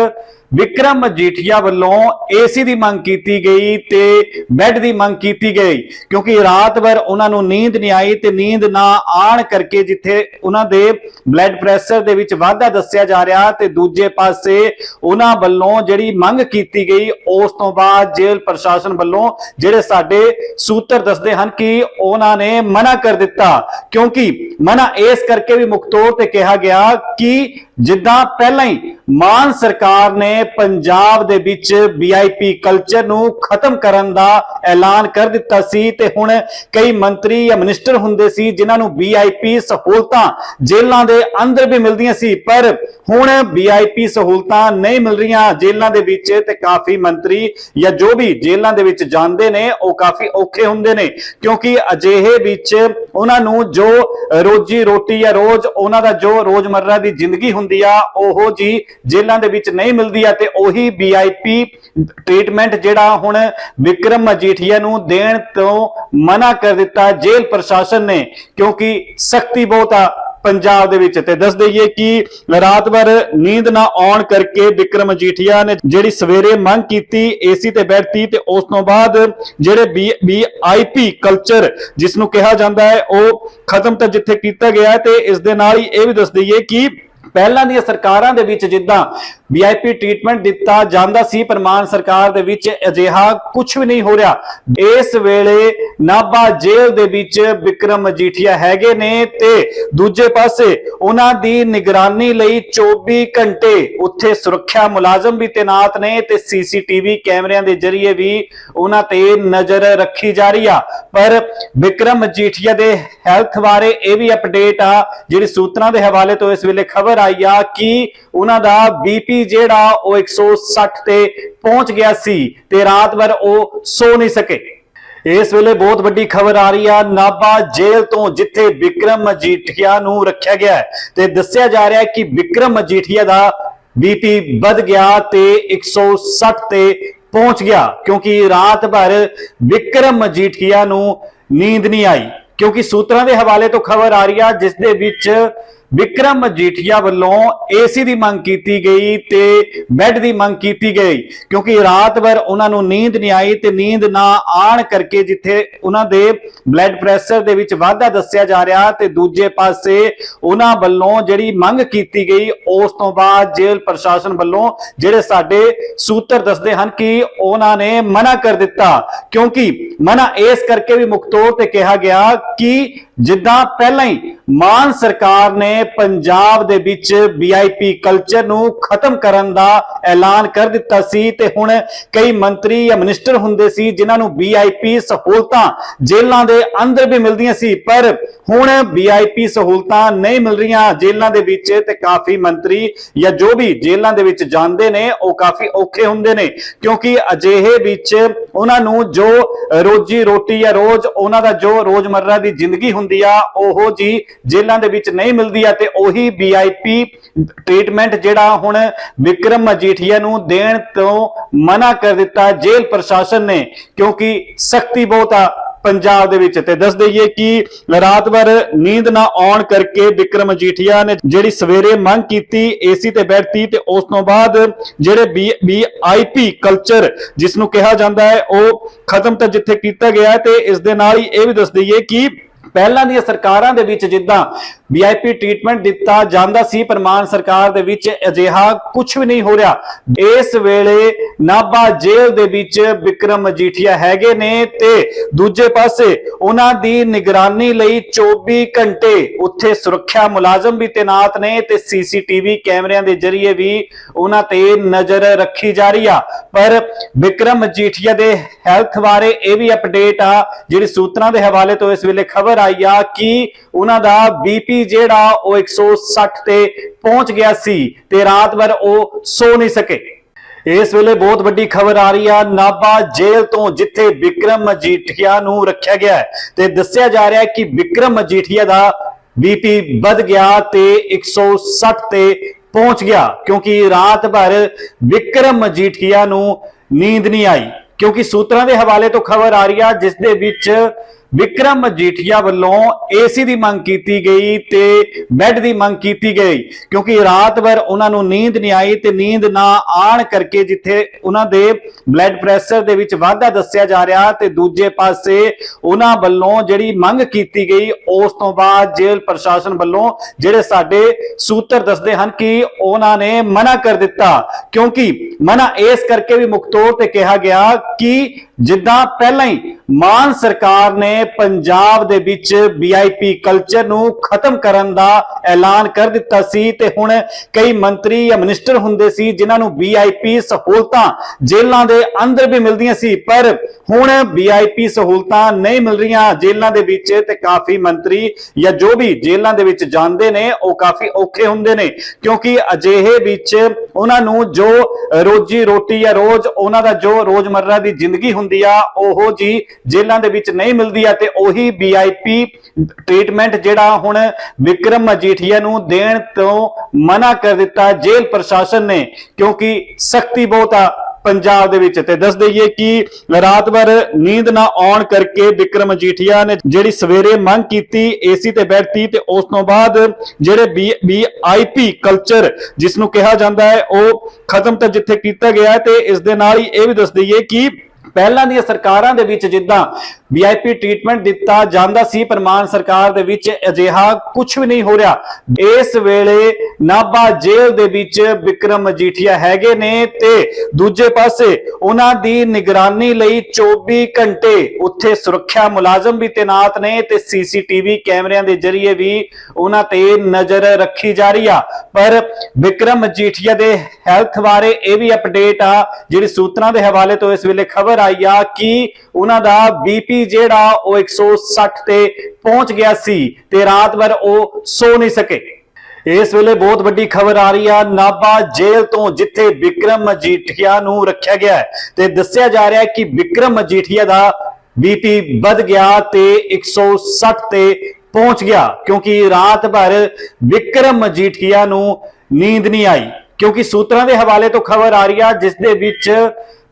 ਵਿਕਰਮ ਮਜੀਠੀਆ ਵੱਲੋਂ ਏਸੀ ਦੀ ਮੰਗ ਕੀਤੀ ਗਈ ਤੇ ਬੈੱਡ ਦੀ ਮੰਗ ਕੀਤੀ ਗਈ, ਕਿਉਂਕਿ ਰਾਤ ਭਰ ਉਹਨਾਂ ਨੂੰ ਨੀਂਦ ਨਹੀਂ ਆਈ ਤੇ ਨੀਂਦ ਨਾ ਆਣ ਕਰਕੇ ਜਿੱਥੇ ਉਹਨਾਂ ਦੇ ਬਲੱਡ ਪ੍ਰੈਸ਼ਰ ਦੇ ਵਿੱਚ ਵਾਧਾ ਦੱਸਿਆ ਜਾ ਰਿਹਾ ਤੇ ਦੂਜੇ ਪਾਸੇ ਉਹਨਾਂ ਵੱਲੋਂ ਜਿਹੜੀ ਮੰਗ ਕੀਤੀ ਗਈ, ਉਸ ਤੋਂ ਬਾਅਦ ਜੇਲ੍ਹ ਪ੍ਰਸ਼ਾਸਨ ਵੱਲੋਂ ਜਿਹੜੇ ਸਾਡੇ ਸੂਤਰ ਦੱਸਦੇ ਹਨ ਕਿ ਉਹਨਾਂ ਨੇ ਮਨਾ ਕਰ ਦਿੱਤਾ, ਕਿਉਂਕਿ ਮਨਾ ਇਸ ਕਰਕੇ ਵੀ ਮੁੱਖ ਤੌਰ ਤੇ ਕਿਹਾ ਗਿਆ ਕਿ ਜਿੱਦਾਂ ਪਹਿਲਾਂ ਹੀ ਮਾਨ ਸਰਕਾਰ ਨੇ ਪੰਜਾਬ ਦੇ ਵਿੱਚ ਵੀਆਈਪੀ ਕਲਚਰ ਨੂੰ ਖਤਮ ਕਰਨ ਦਾ ਐਲਾਨ ਕਰ ਦਿੱਤਾ ਸੀ ਤੇ ਹੁਣ ਕਈ ਮੰਤਰੀ ਜਾਂ ਮਿਨਿਸਟਰ ਹੁੰਦੇ ਸੀ ਜਿਨ੍ਹਾਂ ਨੂੰ ਵੀਆਈਪੀ ਸਹੂਲਤਾਂ ਜੇਲ੍ਹਾਂ ਦੇ ਅੰਦਰ ਵੀ ਮਿਲਦੀਆਂ ਸੀ, ਪਰ ਹੁਣ ਵੀਆਈਪੀ ਸਹੂਲਤਾਂ ਨਹੀਂ ਮਿਲ ਰਹੀਆਂ ਜੇਲ੍ਹਾਂ ਦੇ ਵਿੱਚ ਤੇ ਕਾਫੀ ਮੰਤਰੀ ਜਾਂ ਜੋ ਵੀ ਜੇਲ੍ਹਾਂ ਦੇ ਵਿੱਚ ਜਾਂਦੇ ਨੇ, ਉਹ ਕਾਫੀ ਔਖੇ ਹੁੰਦੇ ਨੇ, ਕਿਉਂਕਿ ਅਜਿਹੇ ਵਿੱਚ ਉਹਨਾਂ ਨੂੰ ਜੋ ਰੋਜੀ ਰੋਟੀ ਜਾਂ ਰੋਜ਼ ਉਹਨਾਂ ਦਾ ਜੋ ਰੋਜ਼ਮਰਰਾ ਦੀ ਜ਼ਿੰਦਗੀ ਹੁੰਦੀ ਆ, ਉਹ ਜੀ ਜੇਲ੍ਹਾਂ ਦੇ ਵਿੱਚ ਨਹੀਂ ਮਿਲਦੀ ਆ ਤੇ ਉਹੀ ਵੀਆਈਪੀ ਟ੍ਰੀਟਮੈਂਟ ਜਿਹੜਾ ਹੁਣ ਵਿਕਰਮ ਮਜੀਠੀਆ ਨੂੰ ਦੇਣ ਤੋਂ ਮਨਾ ਕਰ ਦਿੱਤਾ ਜੇਲ੍ਹ ਪ੍ਰਸ਼ਾਸਨ ਨੇ, ਕਿਉਂਕਿ ਸਖਤੀ ਬਹੁਤ ਆ ਪੰਜਾਬ ਦੇ ਵਿੱਚ। ਤੇ ਦੱਸ ਦਈਏ ਕਿ ਰਾਤ ਭਰ ਨੀਂਦ ਨਾ ਆਉਣ ਕਰਕੇ ਵਿਕਰਮ ਮਜੀਠੀਆ ਨੇ ਜਿਹੜੀ ਸਵੇਰੇ ਮੰਗ ਕੀਤੀ ਏਸੀ ਤੇ ਬੈਠਤੀ ਤੇ ਉਸ ਤੋਂ ਬਾਅਦ ਜਿਹੜੇ ਬੀ ਆਈਪੀ ਕਲਚਰ ਜਿਸ ਨੂੰ ਕਿਹਾ ਜਾਂਦਾ ਹੈ, ਉਹ ਖਤਮ ਤਾਂ ਜਿੱਥੇ ਕੀਤਾ ਗਿਆ ਹੈ ਤੇ ਇਸ ਦੇ ਨਾਲ ਹੀ ਇਹ ਵੀ ਦੱਸ ਦਈਏ ਕਿ ਪਹਿਲਾਂ ਦੀਆਂ ਸਰਕਾਰਾਂ ਦੇ ਵਿੱਚ ਜਿੱਦਾਂ ਵੀਆਈਪੀ ਟ੍ਰੀਟਮੈਂਟ ਦਿੱਤਾ ਜਾਂਦਾ ਸੀ ਪਰ ਮਾਨ ਸਰਕਾਰ ਦੇ ਵਿੱਚ ਅਜਿਹਾ ਕੁਝ ਵੀ ਨਹੀਂ ਹੋ ਰਿਹਾ। ਇਸ ਵੇਲੇ ਨਾਭਾ ਜੇਲ੍ਹ ਦੇ ਵਿੱਚ ਵਿਕਰਮ ਮਜੀਠੀਆ ਹੈਗੇ ਨੇ ਤੇ ਦੂਜੇ ਪਾਸੇ ਉਹਨਾਂ ਦੀ ਨਿਗਰਾਨੀ ਲਈ 24 ਘੰਟੇ ਉੱਥੇ ਸੁਰੱਖਿਆ ਮੁਲਾਜ਼ਮ ਵੀ ਤੈਨਾਤ ਨੇ ਤੇ ਸੀਸੀਟੀਵੀ ਕੈਮਰਿਆਂ ਦੇ ਜ਼ਰੀਏ ਵੀ ਉਹਨਾਂ ਤੇ ਨਜ਼ਰ ਰੱਖੀ ਜਾ ਰਹੀ ਆ। ਪਰ ਵਿਕਰਮ ਮਜੀਠੀਆ ਦੇ ਹੈਲਥ ਬਾਰੇ ਇਹ ਵੀ ਅਪਡੇਟ ਆ, ਜਿਹੜੀ ਸੂਤਰਾਂ ਦੇ ਹਵਾਲੇ ਤੋਂ ਇਸ ਵੇਲੇ ਖਬਰ ਆਈ ਆ ਕਿ ਉਹਨਾਂ ਦਾ ਬੀਪੀ ਜਿਹੜਾ ਉਹ 160 ਤੇ ਪਹੁੰਚ ਗਿਆ ਸੀ ਤੇ ਰਾਤ ਭਰ ਉਹ ਸੋ ਨਹੀਂ ਸਕੇ। ਇਸ ਵੇਲੇ ਬਹੁਤ ਵੱਡੀ ਖਬਰ ਆ ਰਹੀ ਆ, ਨਾਭਾ ਜੇਲ੍ਹ ਤੋਂ ਜਿੱਥੇ ਵਿਕਰਮ ਮਜੀਠੀਆ ਨੂੰ ਰੱਖਿਆ ਗਿਆ ਤੇ ਦੱਸਿਆ ਜਾ ਰਿਹਾ ਹੈ ਕਿ ਵਿਕਰਮ ਮਜੀਠੀਆ ਦਾ ਬੀਪੀ ਵੱਧ ਗਿਆ ਤੇ 160 ਤੇ ਪਹੁੰਚ ਗਿਆ ਕਿਉਂਕਿ ਰਾਤ ਭਰ ਵਿਕਰਮ ਮਜੀਠੀਆ ਨੂੰ ਨੀਂਦ ਨਹੀਂ ਆਈ। ਕਿਉਂਕਿ ਸੂਤਰਾਂ ਦੇ ਹਵਾਲੇ ਤੋਂ ਖਬਰ ਆ ਰਹੀ ਆ, ਜਿਸ ਦੇ ਵਿੱਚ ਵਿਕਰਮ ਮਜੀਠੀਆ ਵੱਲੋਂ ਏਸੀ ਦੀ ਮੰਗ ਕੀਤੀ ਗਈ ਤੇ ਬੈੱਡ ਦੀ ਮੰਗ ਕੀਤੀ ਗਈ, ਕਿਉਂਕਿ ਰਾਤ ਭਰ ਉਹਨਾਂ ਨੂੰ ਨੀਂਦ ਨਹੀਂ ਆਈ ਤੇ ਨੀਂਦ ਨਾ ਆਣ ਕਰਕੇ ਜਿੱਥੇ ਉਹਨਾਂ ਦੇ ਬਲੱਡ ਪ੍ਰੈਸ਼ਰ ਦੇ ਵਿੱਚ ਵਾਧਾ ਦੱਸਿਆ ਜਾ ਰਿਹਾ ਤੇ ਦੂਜੇ ਪਾਸੇ ਉਹਨਾਂ ਵੱਲੋਂ ਜਿਹੜੀ ਮੰਗ ਕੀਤੀ ਗਈ, ਉਸ ਤੋਂ ਬਾਅਦ ਜੇਲ੍ਹ ਪ੍ਰਸ਼ਾਸਨ ਵੱਲੋਂ ਜਿਹੜੇ ਸਾਡੇ ਸੂਤਰ ਦੱਸਦੇ ਹਨ ਕਿ ਉਹਨਾਂ ਨੇ ਮਨਾ ਕਰ ਦਿੱਤਾ, ਕਿਉਂਕਿ ਮਨਾ ਇਸ ਕਰਕੇ ਵੀ ਮੁੱਖ ਤੌਰ ਤੇ ਕਿਹਾ ਗਿਆ ਕਿ ਜਿੱਦਾਂ ਪਹਿਲਾਂ ਹੀ ਮਾਨ ਸਰਕਾਰ ਨੇ ਪੰਜਾਬ ਦੇ ਵਿੱਚ ਵੀਆਈਪੀ ਕਲਚਰ ਨੂੰ ਖਤਮ ਕਰਨ ਦਾ ਐਲਾਨ ਕਰ ਦਿੱਤਾ ਸੀ ਤੇ ਹੁਣ ਕਈ ਮੰਤਰੀ ਜਾਂ ਮਿਨਿਸਟਰ ਹੁੰਦੇ ਸੀ ਜਿਨ੍ਹਾਂ ਨੂੰ ਵੀਆਈਪੀ ਸਹੂਲਤਾਂ ਜੇਲ੍ਹਾਂ ਦੇ ਅੰਦਰ ਵੀ ਮਿਲਦੀਆਂ ਸੀ, ਪਰ ਹੁਣ ਵੀਆਈਪੀ ਸਹੂਲਤਾਂ ਨਹੀਂ ਮਿਲ ਰਹੀਆਂ ਜੇਲ੍ਹਾਂ ਦੇ ਵਿੱਚ ਤੇ ਕਾਫੀ ਮੰਤਰੀ ਜਾਂ ਜੋ ਵੀ ਜੇਲ੍ਹਾਂ ਦੇ ਵਿੱਚ ਜਾਂਦੇ ਨੇ, ਉਹ ਕਾਫੀ ਔਖੇ ਹੁੰਦੇ ਨੇ ਕਿਉਂਕਿ ਅਜਿਹੇ ਵਿੱਚ ਉਹਨਾਂ ਨੂੰ ਜੋ ਰੋਜੀ ਰੋਟੀ ਜਾਂ ਰੋਜ਼ ਉਹਨਾਂ ਦਾ ਜੋ ਰੋਜ਼ਮਰਰਾ ਦੀ ਜ਼ਿੰਦਗੀ ਹੁੰਦੀ ਆ, ਉਹ ਜੀ ਜੇਲ੍ਹਾਂ ਦੇ ਵਿੱਚ ਨਹੀਂ ਮਿਲਦੀ ਆ ਤੇ ਉਹੀ ਵੀਆਈਪੀ ਟ੍ਰੀਟਮੈਂਟ ਜਿਹੜਾ ਹੁਣ ਵਿਕਰਮ ਮਜੀਠੀਆ ਨੂੰ ਦੇਣ ਤੋਂ ਮਨਾ ਕਰ ਦਿੱਤਾ ਜੇਲ੍ਹ ਪ੍ਰਸ਼ਾਸਨ ਨੇ, ਕਿਉਂਕਿ ਸਖਤੀ ਬਹੁਤ ਆ। ਪੰਜਾਬ ਦੇ ਵਿੱਚ ਤੇ ਦੱਸ ਦਈਏ ਕਿ ਰਾਤ ਭਰ ਨੀਂਦ ਨਾ ਆਉਣ ਕਰਕੇ ਵਿਕਰਮ ਮਜੀਠੀਆ ਨੇ ਜਿਹੜੀ ਸਵੇਰੇ ਮੰਗ ਕੀਤੀ ਏਸੀ ਤੇ ਬੈਠਤੀ ਤੇ ਉਸ ਤੋਂ ਬਾਅਦ ਜਿਹੜੇ ਬੀ ਆਈਪੀ ਕਲਚਰ ਜਿਸ ਨੂੰ ਕਿਹਾ ਜਾਂਦਾ ਹੈ, ਉਹ ਖਤਮ ਤਾਂ ਜਿੱਥੇ ਕੀਤਾ ਗਿਆ ਹੈ ਤੇ ਇਸ ਦੇ ਨਾਲ ਹੀ ਇਹ ਵੀ ਦੱਸ ਦਈਏ ਕਿ ਪਹਿਲਾਂ ਦੀਆਂ ਸਰਕਾਰਾਂ ਦੇ ਵਿੱਚ ਜਿੱਦਾਂ ਵੀਆਈਪੀ ਟ੍ਰੀਟਮੈਂਟ ਦਿੱਤਾ ਜਾਂਦਾ ਸੀ, ਪਰ ਮਾਨ ਸਰਕਾਰ ਦੇ ਵਿੱਚ ਅਜਿਹਾ ਕੁਝ ਵੀ ਨਹੀਂ ਹੋ ਰਿਹਾ। ਇਸ ਵੇਲੇ ਨਾਭਾ ਜੇਲ੍ਹ ਦੇ ਵਿੱਚ ਵਿਕਰਮ ਮਜੀਠੀਆ ਹੈਗੇ ਨੇ ਤੇ ਦੂਜੇ ਪਾਸੇ ਉਹਨਾਂ ਦੀ ਨਿਗਰਾਨੀ ਲਈ 24 ਘੰਟੇ ਉੱਥੇ ਸੁਰੱਖਿਆ ਮੁਲਾਜ਼ਮ ਵੀ ਤੈਨਾਤ ਨੇ ਤੇ ਸੀਸੀਟੀਵੀ ਕੈਮਰਿਆਂ ਦੇ ਜ਼ਰੀਏ ਵੀ ਉਹਨਾਂ ਤੇ ਨਜ਼ਰ ਰੱਖੀ ਜਾ ਰਹੀ ਆ। ਪਰ ਵਿਕਰਮ ਮਜੀਠੀਆ ਦੇ ਹੈਲਥ ਬਾਰੇ ਇਹ ਵੀ ਅਪਡੇਟ ਆ, ਜਿਹੜੀ ਸੂਤਰਾਂ ਦੇ ਹਵਾਲੇ ਤੋਂ ਇਸ ਵੇਲੇ ਖਬਰ ਆਈ ਆ ਕਿ ਉਹਨਾਂ ਦਾ ਬੀਪੀ ਜਿਹੜਾ ਉਹ 160 ਤੇ ਪਹੁੰਚ ਗਿਆ ਸੀ ਤੇ ਰਾਤ ਭਰ ਉਹ ਸੋ ਨਹੀਂ ਸਕੇ। ਇਸ ਵੇਲੇ ਬਹੁਤ ਵੱਡੀ ਖਬਰ ਆ ਰਹੀ ਆ, ਨਾਭਾ ਜੇਲ੍ਹ ਤੋਂ ਜਿੱਥੇ ਵਿਕਰਮ ਮਜੀਠੀਆ ਨੂੰ ਰੱਖਿਆ ਗਿਆ ਤੇ ਦੱਸਿਆ ਜਾ ਰਿਹਾ ਹੈ ਕਿ ਵਿਕਰਮ ਮਜੀਠੀਆ ਦਾ ਬੀਪੀ ਵੱਧ ਗਿਆ ਤੇ 160 ਤੇ ਪਹੁੰਚ ਗਿਆ ਕਿਉਂਕਿ ਰਾਤ ਭਰ ਵਿਕਰਮ ਮਜੀਠੀਆ ਨੂੰ ਨੀਂਦ ਨਹੀਂ ਆਈ। ਕਿਉਂਕਿ ਸੂਤਰਾਂ ਦੇ ਹਵਾਲੇ ਤੋਂ ਖਬਰ ਆ ਰਹੀ ਆ, ਜਿਸ ਦੇ ਵਿੱਚ ਵਿਕਰਮ ਮਜੀਠੀਆ ਵੱਲੋਂ ਏਸੀ ਦੀ ਮੰਗ ਕੀਤੀ ਗਈ ਤੇ ਬੈੱਡ ਦੀ ਮੰਗ ਕੀਤੀ ਗਈ, ਕਿਉਂਕਿ ਰਾਤ ਭਰ ਉਹਨਾਂ ਨੂੰ ਨੀਂਦ ਨਹੀਂ ਆਈ ਤੇ ਨੀਂਦ ਨਾ ਆਣ ਕਰਕੇ ਜਿੱਥੇ ਉਹਨਾਂ ਦੇ ਬਲੱਡ ਪ੍ਰੈਸ਼ਰ ਦੇ ਵਿੱਚ ਵਾਧਾ ਦੱਸਿਆ ਜਾ ਰਿਹਾ ਤੇ ਦੂਜੇ ਪਾਸੇ ਉਹਨਾਂ ਵੱਲੋਂ ਜਿਹੜੀ ਮੰਗ ਕੀਤੀ ਗਈ, ਉਸ ਤੋਂ ਬਾਅਦ ਜੇਲ੍ਹ ਪ੍ਰਸ਼ਾਸਨ ਵੱਲੋਂ ਜਿਹੜੇ ਸਾਡੇ ਸੂਤਰ ਦੱਸਦੇ ਹਨ ਕਿ ਉਹਨਾਂ ਨੇ ਮਨਾ ਕਰ ਦਿੱਤਾ, ਕਿਉਂਕਿ ਮਨਾ ਇਸ ਕਰਕੇ ਵੀ ਮੁੱਖ ਤੌਰ ਤੇ ਕਿਹਾ ਗਿਆ ਕਿ ਜਿੱਦਾਂ ਪਹਿਲਾਂ ਹੀ ਮਾਨ ਸਰਕਾਰ ਨੇ ਪੰਜਾਬ ਦੇ ਵਿੱਚ ਵੀਆਈਪੀ ਕਲਚਰ ਨੂੰ ਖਤਮ ਕਰਨ ਦਾ ਐਲਾਨ ਕਰ ਦਿੱਤਾ ਸੀ ਤੇ ਹੁਣ ਕਈ ਮੰਤਰੀ ਜਾਂ ਮਿਨਿਸਟਰ ਹੁੰਦੇ ਸੀ ਜਿਨ੍ਹਾਂ ਨੂੰ ਵੀਆਈਪੀ ਸਹੂਲਤਾਂ ਜੇਲ੍ਹਾਂ ਦੇ ਅੰਦਰ ਵੀ ਮਿਲਦੀਆਂ ਸੀ, ਪਰ ਹੁਣ ਵੀਆਈਪੀ ਸਹੂਲਤਾਂ ਨਹੀਂ ਮਿਲ ਰਹੀਆਂ ਜੇਲ੍ਹਾਂ ਦੇ ਵਿੱਚ ਤੇ ਕਾਫੀ ਮੰਤਰੀ ਜਾਂ ਜੋ ਵੀ ਜੇਲ੍ਹਾਂ ਦੇ ਵਿੱਚ ਜਾਂਦੇ ਨੇ, ਉਹ ਕਾਫੀ ਔਖੇ ਹੁੰਦੇ ਨੇ, ਕਿਉਂਕਿ ਅਜਿਹੇ ਵਿੱਚ ਉਹਨਾਂ ਨੂੰ ਜੋ ਰੋਜੀ ਰੋਟੀ ਜਾਂ ਰੋਜ਼ ਉਹਨਾਂ ਦਾ ਜੋ ਰੋਜ਼ਮਰਰਾ ਦੀ ਜ਼ਿੰਦਗੀ ਹੁੰਦੀ ਆ, ਉਹ ਜੀ ਜੇਲ੍ਹਾਂ ਦੇ ਵਿੱਚ ਨਹੀਂ ਮਿਲਦੀ ਹੈ ਤੇ ਉਹੀ ਵੀਆਈਪੀ ਟ੍ਰੀਟਮੈਂਟ ਜਿਹੜਾ ਹੁਣ ਵਿਕਰਮ ਮਜੀਠੀਆ ਨੂੰ ਦੇਣ ਤੋਂ ਮਨਾ ਕਰ ਦਿੱਤਾ ਜੇਲ੍ਹ ਪ੍ਰਸ਼ਾਸਨ ਨੇ, ਕਿਉਂਕਿ ਸਖਤੀ ਬਹੁਤ ਆ ਪੰਜਾਬ ਦੇ ਵਿੱਚ। ਤੇ ਦੱਸ ਦਈਏ ਕਿ ਰਾਤ ਭਰ ਨੀਂਦ ਨਾ ਆਉਣ ਕਰਕੇ ਵਿਕਰਮ ਮਜੀਠੀਆ ਨੇ ਜਿਹੜੀ ਸਵੇਰੇ ਮੰਗ ਕੀਤੀ ਏਸੀ ਤੇ ਬੈਠਤੀ ਤੇ ਉਸ ਤੋਂ ਬਾਅਦ ਜਿਹੜੇ ਬੀ ਆਈਪੀ ਕਲਚਰ ਜਿਸ ਨੂੰ ਕਿਹਾ ਜਾਂਦਾ ਹੈ, ਉਹ ਖਤਮ ਤਾਂ ਜਿੱਥੇ ਕੀਤਾ ਗਿਆ ਹੈ ਤੇ ਇਸ ਦੇ ਨਾਲ ਹੀ ਇਹ ਵੀ ਦੱਸ ਦਈਏ ਕਿ ਪਹਿਲਾਂ ਦੀਆਂ ਸਰਕਾਰਾਂ ਦੇ ਵਿੱਚ ਜਿੱਦਾਂ ਵੀਆਈਪੀ ਟ੍ਰੀਟਮੈਂਟ ਦਿੱਤਾ ਜਾਂਦਾ ਸੀ, ਪਰ ਮਾਨ ਸਰਕਾਰ ਦੇ ਵਿੱਚ ਅਜਿਹਾ ਕੁਝ ਵੀ ਨਹੀਂ ਹੋ ਰਿਹਾ। ਇਸ ਵੇਲੇ ਨਾਭਾ ਜੇਲ੍ਹ ਦੇ ਵਿੱਚ ਵਿਕਰਮ ਮਜੀਠੀਆ ਹੈਗੇ ਨੇ ਤੇ ਦੂਜੇ ਪਾਸੇ ਉਹਨਾਂ ਦੀ ਨਿਗਰਾਨੀ ਲਈ 24 ਘੰਟੇ ਉੱਥੇ ਸੁਰੱਖਿਆ ਮੁਲਾਜ਼ਮ ਵੀ ਤੈਨਾਤ ਨੇ ਤੇ ਸੀਸੀਟੀਵੀ ਕੈਮਰਿਆਂ ਦੇ ਜ਼ਰੀਏ ਵੀ ਉਹਨਾਂ ਤੇ ਨਜ਼ਰ ਰੱਖੀ ਜਾ ਰਹੀ ਆ। ਪਰ ਵਿਕਰਮ ਮਜੀਠੀਆ ਦੇ ਹੈਲਥ ਬਾਰੇ ਇਹ ਵੀ ਅਪਡੇਟ ਆ, ਜਿਹੜੀ ਸੂਤਰਾਂ ਦੇ ਹਵਾਲੇ ਤੋਂ ਇਸ ਵੇਲੇ ਖਬਰ ਆਈ ਆ ਕਿ ਉਹਨਾਂ ਦਾ ਬੀਪੀ ਜਿਹੜਾ ਉਹ 160 ਤੇ ਪਹੁੰਚ ਗਿਆ ਸੀ ਤੇ ਰਾਤ ਭਰ ਉਹ ਸੋ ਨਹੀਂ ਸਕੇ। ਇਸ ਵੇਲੇ ਬਹੁਤ ਵੱਡੀ ਖਬਰ ਆ ਰਹੀ ਆ, ਨਾਭਾ ਜੇਲ੍ਹ ਤੋਂ ਜਿੱਥੇ ਵਿਕਰਮ ਮਜੀਠੀਆ ਨੂੰ ਰੱਖਿਆ ਗਿਆ ਤੇ ਦੱਸਿਆ ਜਾ ਰਿਹਾ ਹੈ ਕਿ ਵਿਕਰਮ ਮਜੀਠੀਆ ਦਾ ਬੀਪੀ ਵੱਧ ਗਿਆ ਤੇ 160 ਤੇ ਪਹੁੰਚ ਗਿਆ ਕਿਉਂਕਿ ਰਾਤ ਭਰ ਵਿਕਰਮ ਮਜੀਠੀਆ ਨੂੰ ਨੀਂਦ ਨਹੀਂ ਆਈ। ਕਿਉਂਕਿ ਸੂਤਰਾਂ ਦੇ ਹਵਾਲੇ ਤੋਂ ਖਬਰ ਆ ਰਹੀ ਆ, ਜਿਸ ਦੇ ਵਿੱਚ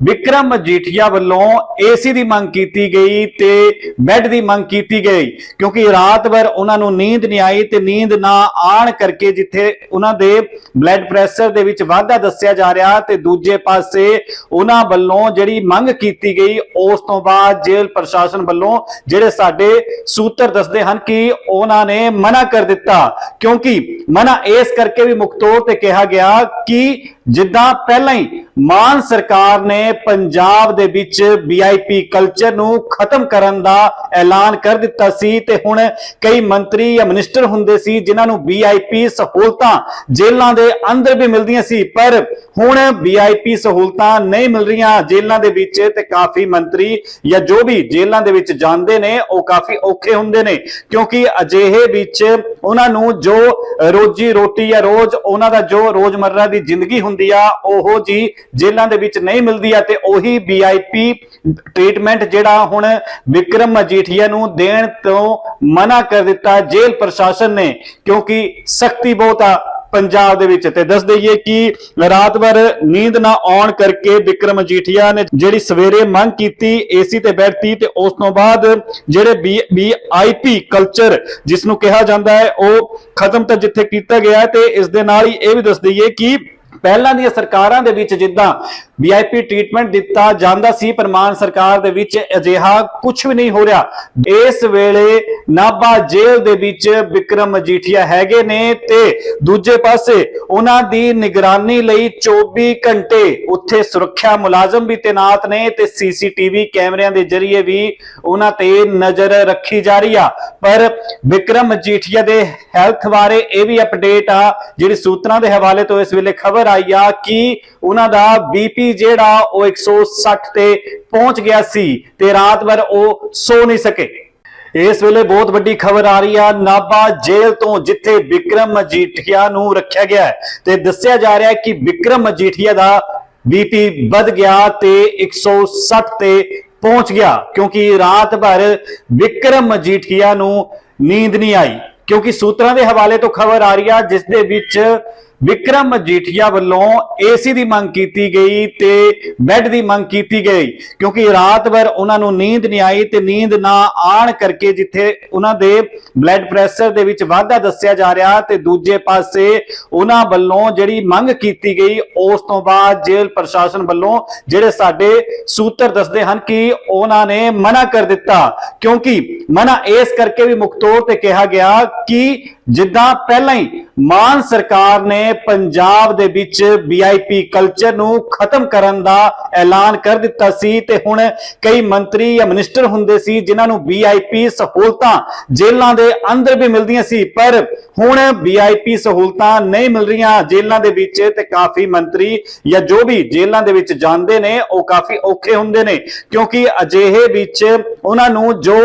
ਵਿਕਰਮ ਮਜੀਠੀਆ ਵੱਲੋਂ ਏਸੀ ਦੀ ਮੰਗ ਕੀਤੀ ਗਈ ਤੇ ਬੈੱਡ ਦੀ ਮੰਗ ਕੀਤੀ ਗਈ, ਕਿਉਂਕਿ ਰਾਤ ਭਰ ਉਹਨਾਂ ਨੂੰ ਨੀਂਦ ਨਹੀਂ ਆਈ ਤੇ ਨੀਂਦ ਨਾ ਆਣ ਕਰਕੇ ਜਿੱਥੇ ਉਹਨਾਂ ਦੇ ਬਲੱਡ ਪ੍ਰੈਸ਼ਰ ਦੇ ਵਿੱਚ ਵਾਧਾ ਦੱਸਿਆ ਜਾ ਰਿਹਾ ਤੇ ਦੂਜੇ ਪਾਸੇ ਉਹਨਾਂ ਵੱਲੋਂ ਜਿਹੜੀ ਮੰਗ ਕੀਤੀ ਗਈ, ਉਸ ਤੋਂ ਬਾਅਦ ਜੇਲ੍ਹ ਪ੍ਰਸ਼ਾਸਨ ਵੱਲੋਂ ਜਿਹੜੇ ਸਾਡੇ ਸੂਤਰ ਦੱਸਦੇ ਹਨ ਕਿ ਉਹਨਾਂ ਨੇ ਮਨਾ ਕਰ ਦਿੱਤਾ, ਕਿਉਂਕਿ ਮਨਾ ਇਸ ਕਰਕੇ ਵੀ ਮੁੱਖ ਤੌਰ ਤੇ ਕਿਹਾ ਗਿਆ ਕਿ ਜਿੱਦਾਂ ਪਹਿਲਾਂ ਹੀ ਮਾਨ ਸਰਕਾਰ ਨੇ ਪੰਜਾਬ ਦੇ ਵਿੱਚ ਵੀਆਈਪੀ ਕਲਚਰ ਨੂੰ ਖਤਮ ਕਰਨ ਦਾ ਐਲਾਨ ਕਰ ਦਿੱਤਾ ਸੀ ਤੇ ਹੁਣ ਕਈ ਮੰਤਰੀ ਜਾਂ ਮਿਨਿਸਟਰ ਹੁੰਦੇ ਸੀ ਜਿਨ੍ਹਾਂ ਨੂੰ ਵੀਆਈਪੀ ਸਹੂਲਤਾਂ ਜੇਲ੍ਹਾਂ ਦੇ ਅੰਦਰ ਵੀ ਮਿਲਦੀਆਂ ਸੀ, ਪਰ ਹੁਣ ਵੀਆਈਪੀ ਸਹੂਲਤਾਂ ਨਹੀਂ ਮਿਲ ਰਹੀਆਂ। ਜੇਲ੍ਹਾਂ ਦੇ ਵਿੱਚ ਤੇ ਕਾਫੀ ਮੰਤਰੀ ਜਾਂ ਜੋ ਵੀ ਜੇਲ੍ਹਾਂ ਦੇ ਵਿੱਚ ਜਾਂਦੇ ਨੇ, ਉਹ ਕਾਫੀ ਔਖੇ ਹੁੰਦੇ ਨੇ। ਕਿਉਂਕਿ ਅਜਿਹੇ ਵਿੱਚ ਉਹਨਾਂ ਨੂੰ ਜੋ ਰੋਜੀ ਰੋਟੀ ਜਾਂ ਰੋਜ਼ ਉਹਨਾਂ ਦਾ ਜੋ ਰੋਜ਼ਮਰਰਾ ਦੀ ਜ਼ਿੰਦਗੀ ਹੁੰਦੀ ਆ, ਉਹ ਜੀ ਜੇਲ੍ਹਾਂ ਦੇ ਵਿੱਚ ਨਹੀਂ ਮਿਲਦੀ ਆ ਤੇ ਉਹੀ ਵੀਆਈਪੀ ਟ੍ਰੀਟਮੈਂਟ ਜਿਹੜਾ ਹੁਣ ਵਿਕਰਮ ਮਜੀਠੀਆ ਨੂੰ ਦੇਣ ਤੋਂ ਮਨਾ ਕਰ ਦਿੱਤਾ ਜੇਲ੍ਹ ਪ੍ਰਸ਼ਾਸਨ ਨੇ। ਕਿਉਂਕਿ ਸਖਤੀ ਬਹੁਤ ਆ। ਪੰਜਾਬ ਦੇ ਵਿੱਚ ਤੇ ਦੱਸ ਦਈਏ ਕਿ ਰਾਤ ਭਰ ਨੀਂਦ ਨਾ ਆਉਣ ਕਰਕੇ ਵਿਕਰਮ ਮਜੀਠੀਆ ਨੇ ਜਿਹੜੀ ਸਵੇਰੇ ਮੰਗ ਕੀਤੀ ਏਸੀ ਤੇ ਬੈਠਤੀ ਤੇ ਉਸ ਤੋਂ ਬਾਅਦ ਜਿਹੜੇ ਬੀ ਆਈਪੀ ਕਲਚਰ ਜਿਸ ਨੂੰ ਕਿਹਾ ਜਾਂਦਾ ਹੈ, ਉਹ ਖਤਮ ਤਾਂ ਜਿੱਥੇ ਕੀਤਾ ਗਿਆ ਤੇ ਇਸ ਦੇ ਨਾਲ ਹੀ ਇਹ ਵੀ ਦੱਸ ਦਈਏ ਕਿ ਪਹਿਲਾਂ ਦੀਆਂ ਸਰਕਾਰਾਂ ਦੇ ਵਿੱਚ ਜਿੱਦਾਂ ਵੀਆਈਪੀ ਟ੍ਰੀਟਮੈਂਟ ਦਿੱਤਾ ਜਾਂਦਾ ਸੀ, ਪਰ ਮਾਨ ਸਰਕਾਰ ਦੇ ਵਿੱਚ ਅਜਿਹਾ ਕੁਝ ਵੀ ਨਹੀਂ ਹੋ ਰਿਹਾ। ਇਸ ਵੇਲੇ ਨਾਭਾ ਜੇਲ੍ਹ ਦੇ ਵਿੱਚ ਵਿਕਰਮ ਮਜੀਠੀਆ ਹੈਗੇ ਨੇ ਤੇ ਦੂਜੇ ਪਾਸੇ ਉਹਨਾਂ ਦੀ ਨਿਗਰਾਨੀ ਲਈ 24 ਘੰਟੇ ਉੱਥੇ ਸੁਰੱਖਿਆ ਮੁਲਾਜ਼ਮ ਵੀ ਤੈਨਾਤ ਨੇ ਤੇ ਸੀਸੀਟੀਵੀ ਕੈਮਰਿਆਂ ਦੇ ਜ਼ਰੀਏ ਵੀ ਉਹਨਾਂ ਤੇ ਨਜ਼ਰ ਰੱਖੀ ਜਾ ਰਹੀ ਆ। ਪਰ ਵਿਕਰਮ ਮਜੀਠੀਆ ਦੇ ਹੈਲਥ ਬਾਰੇ ਇਹ ਵੀ ਅਪਡੇਟ ਆ, ਜਿਹੜੀ ਸੂਤਰਾਂ ਦੇ ਹਵਾਲੇ ਤੋਂ ਇਸ ਵੇਲੇ ਖਬਰ ਆਈ ਆ ਕਿ ਉਹਨਾਂ ਦਾ ਬੀਪੀ ਜਿਹੜਾ ਉਹ 160 ਤੇ ਪਹੁੰਚ ਗਿਆ ਸੀ ਤੇ ਰਾਤ ਭਰ ਉਹ ਸੋ ਨਹੀਂ ਸਕੇ। ਇਸ ਵੇਲੇ ਬਹੁਤ ਵੱਡੀ ਖਬਰ ਆ ਰਹੀ ਆ, ਨਾਭਾ ਜੇਲ੍ਹ ਤੋਂ ਜਿੱਥੇ ਵਿਕਰਮ ਮਜੀਠੀਆ ਨੂੰ ਰੱਖਿਆ ਗਿਆ ਤੇ ਦੱਸਿਆ ਜਾ ਰਿਹਾ ਕਿ ਵਿਕਰਮ ਮਜੀਠੀਆ ਦਾ ਬੀਪੀ ਵੱਧ ਗਿਆ ਤੇ 160 ਤੇ ਪਹੁੰਚ ਗਿਆ ਕਿਉਂਕਿ ਰਾਤ ਭਰ ਵਿਕਰਮ ਮਜੀਠੀਆ ਨੂੰ ਨੀਂਦ ਨਹੀਂ ਆਈ। ਕਿਉਂਕਿ ਸੂਤਰਾਂ ਦੇ ਹਵਾਲੇ ਤੋਂ ਖਬਰ ਆ ਰਹੀ ਆ, ਜਿਸ ਦੇ ਵਿੱਚ ਵਿਕਰਮ ਮਜੀਠੀਆ ਵੱਲੋਂ ਏਸੀ ਦੀ ਮੰਗ ਕੀਤੀ ਗਈ ਤੇ ਬੈੱਡ ਦੀ ਮੰਗ ਕੀਤੀ ਗਈ, ਕਿਉਂਕਿ ਰਾਤ ਭਰ ਉਹਨਾਂ ਨੂੰ ਨੀਂਦ ਨਹੀਂ ਆਈ ਤੇ ਨੀਂਦ ਨਾ ਆਣ ਕਰਕੇ ਜਿੱਥੇ ਉਹਨਾਂ ਦੇ ਬਲੱਡ ਪ੍ਰੈਸ਼ਰ ਦੇ ਵਿੱਚ ਵਾਧਾ ਦੱਸਿਆ ਜਾ ਰਿਹਾ ਤੇ ਦੂਜੇ ਪਾਸੇ ਉਹਨਾਂ ਵੱਲੋਂ ਜਿਹੜੀ ਮੰਗ ਕੀਤੀ ਗਈ, ਉਸ ਤੋਂ ਬਾਅਦ ਜੇਲ੍ਹ ਪ੍ਰਸ਼ਾਸਨ ਵੱਲੋਂ ਜਿਹੜੇ ਸਾਡੇ ਸੂਤਰ ਦੱਸਦੇ ਹਨ ਕਿ ਉਹਨਾਂ ਨੇ ਮਨਾ ਕਰ ਦਿੱਤਾ, ਕਿਉਂਕਿ ਮਨਾ ਇਸ ਕਰਕੇ ਵੀ ਮੁੱਖ ਤੌਰ ਤੇ ਕਿਹਾ ਗਿਆ ਕਿ ਜਿੱਦਾਂ ਪਹਿਲਾਂ ਹੀ ਮਾਨ ਸਰਕਾਰ ਨੇ ਪੰਜਾਬ ਦੇ ਵਿੱਚ ਵੀਆਈਪੀ ਕਲਚਰ ਨੂੰ ਖਤਮ ਕਰਨ ਦਾ ਐਲਾਨ ਕਰ ਦਿੱਤਾ ਸੀ ਤੇ ਹੁਣ ਕਈ ਮੰਤਰੀ ਜਾਂ ਮਿਨਿਸਟਰ ਹੁੰਦੇ ਸੀ ਜਿਨ੍ਹਾਂ ਨੂੰ ਵੀਆਈਪੀ ਸਹੂਲਤਾਂ ਜੇਲ੍ਹਾਂ ਦੇ ਅੰਦਰ ਵੀ ਮਿਲਦੀਆਂ ਸੀ। ਪਰ ਹੁਣ ਵੀਆਈਪੀ ਸਹੂਲਤਾਂ ਨਹੀਂ ਮਿਲ ਰਹੀਆਂ। ਜੇਲ੍ਹਾਂ ਦੇ ਵਿੱਚ ਤੇ ਕਾਫੀ ਮੰਤਰੀ ਜਾਂ ਜੋ ਵੀ ਜੇਲ੍ਹਾਂ ਦੇ ਵਿੱਚ ਜਾਂਦੇ ਨੇ, ਉਹ ਕਾਫੀ ਔਖੇ ਹੁੰਦੇ ਨੇ। ਕਿਉਂਕਿ ਅਜਿਹੇ ਵਿੱਚ ਉਹਨਾਂ ਨੂੰ ਜੋ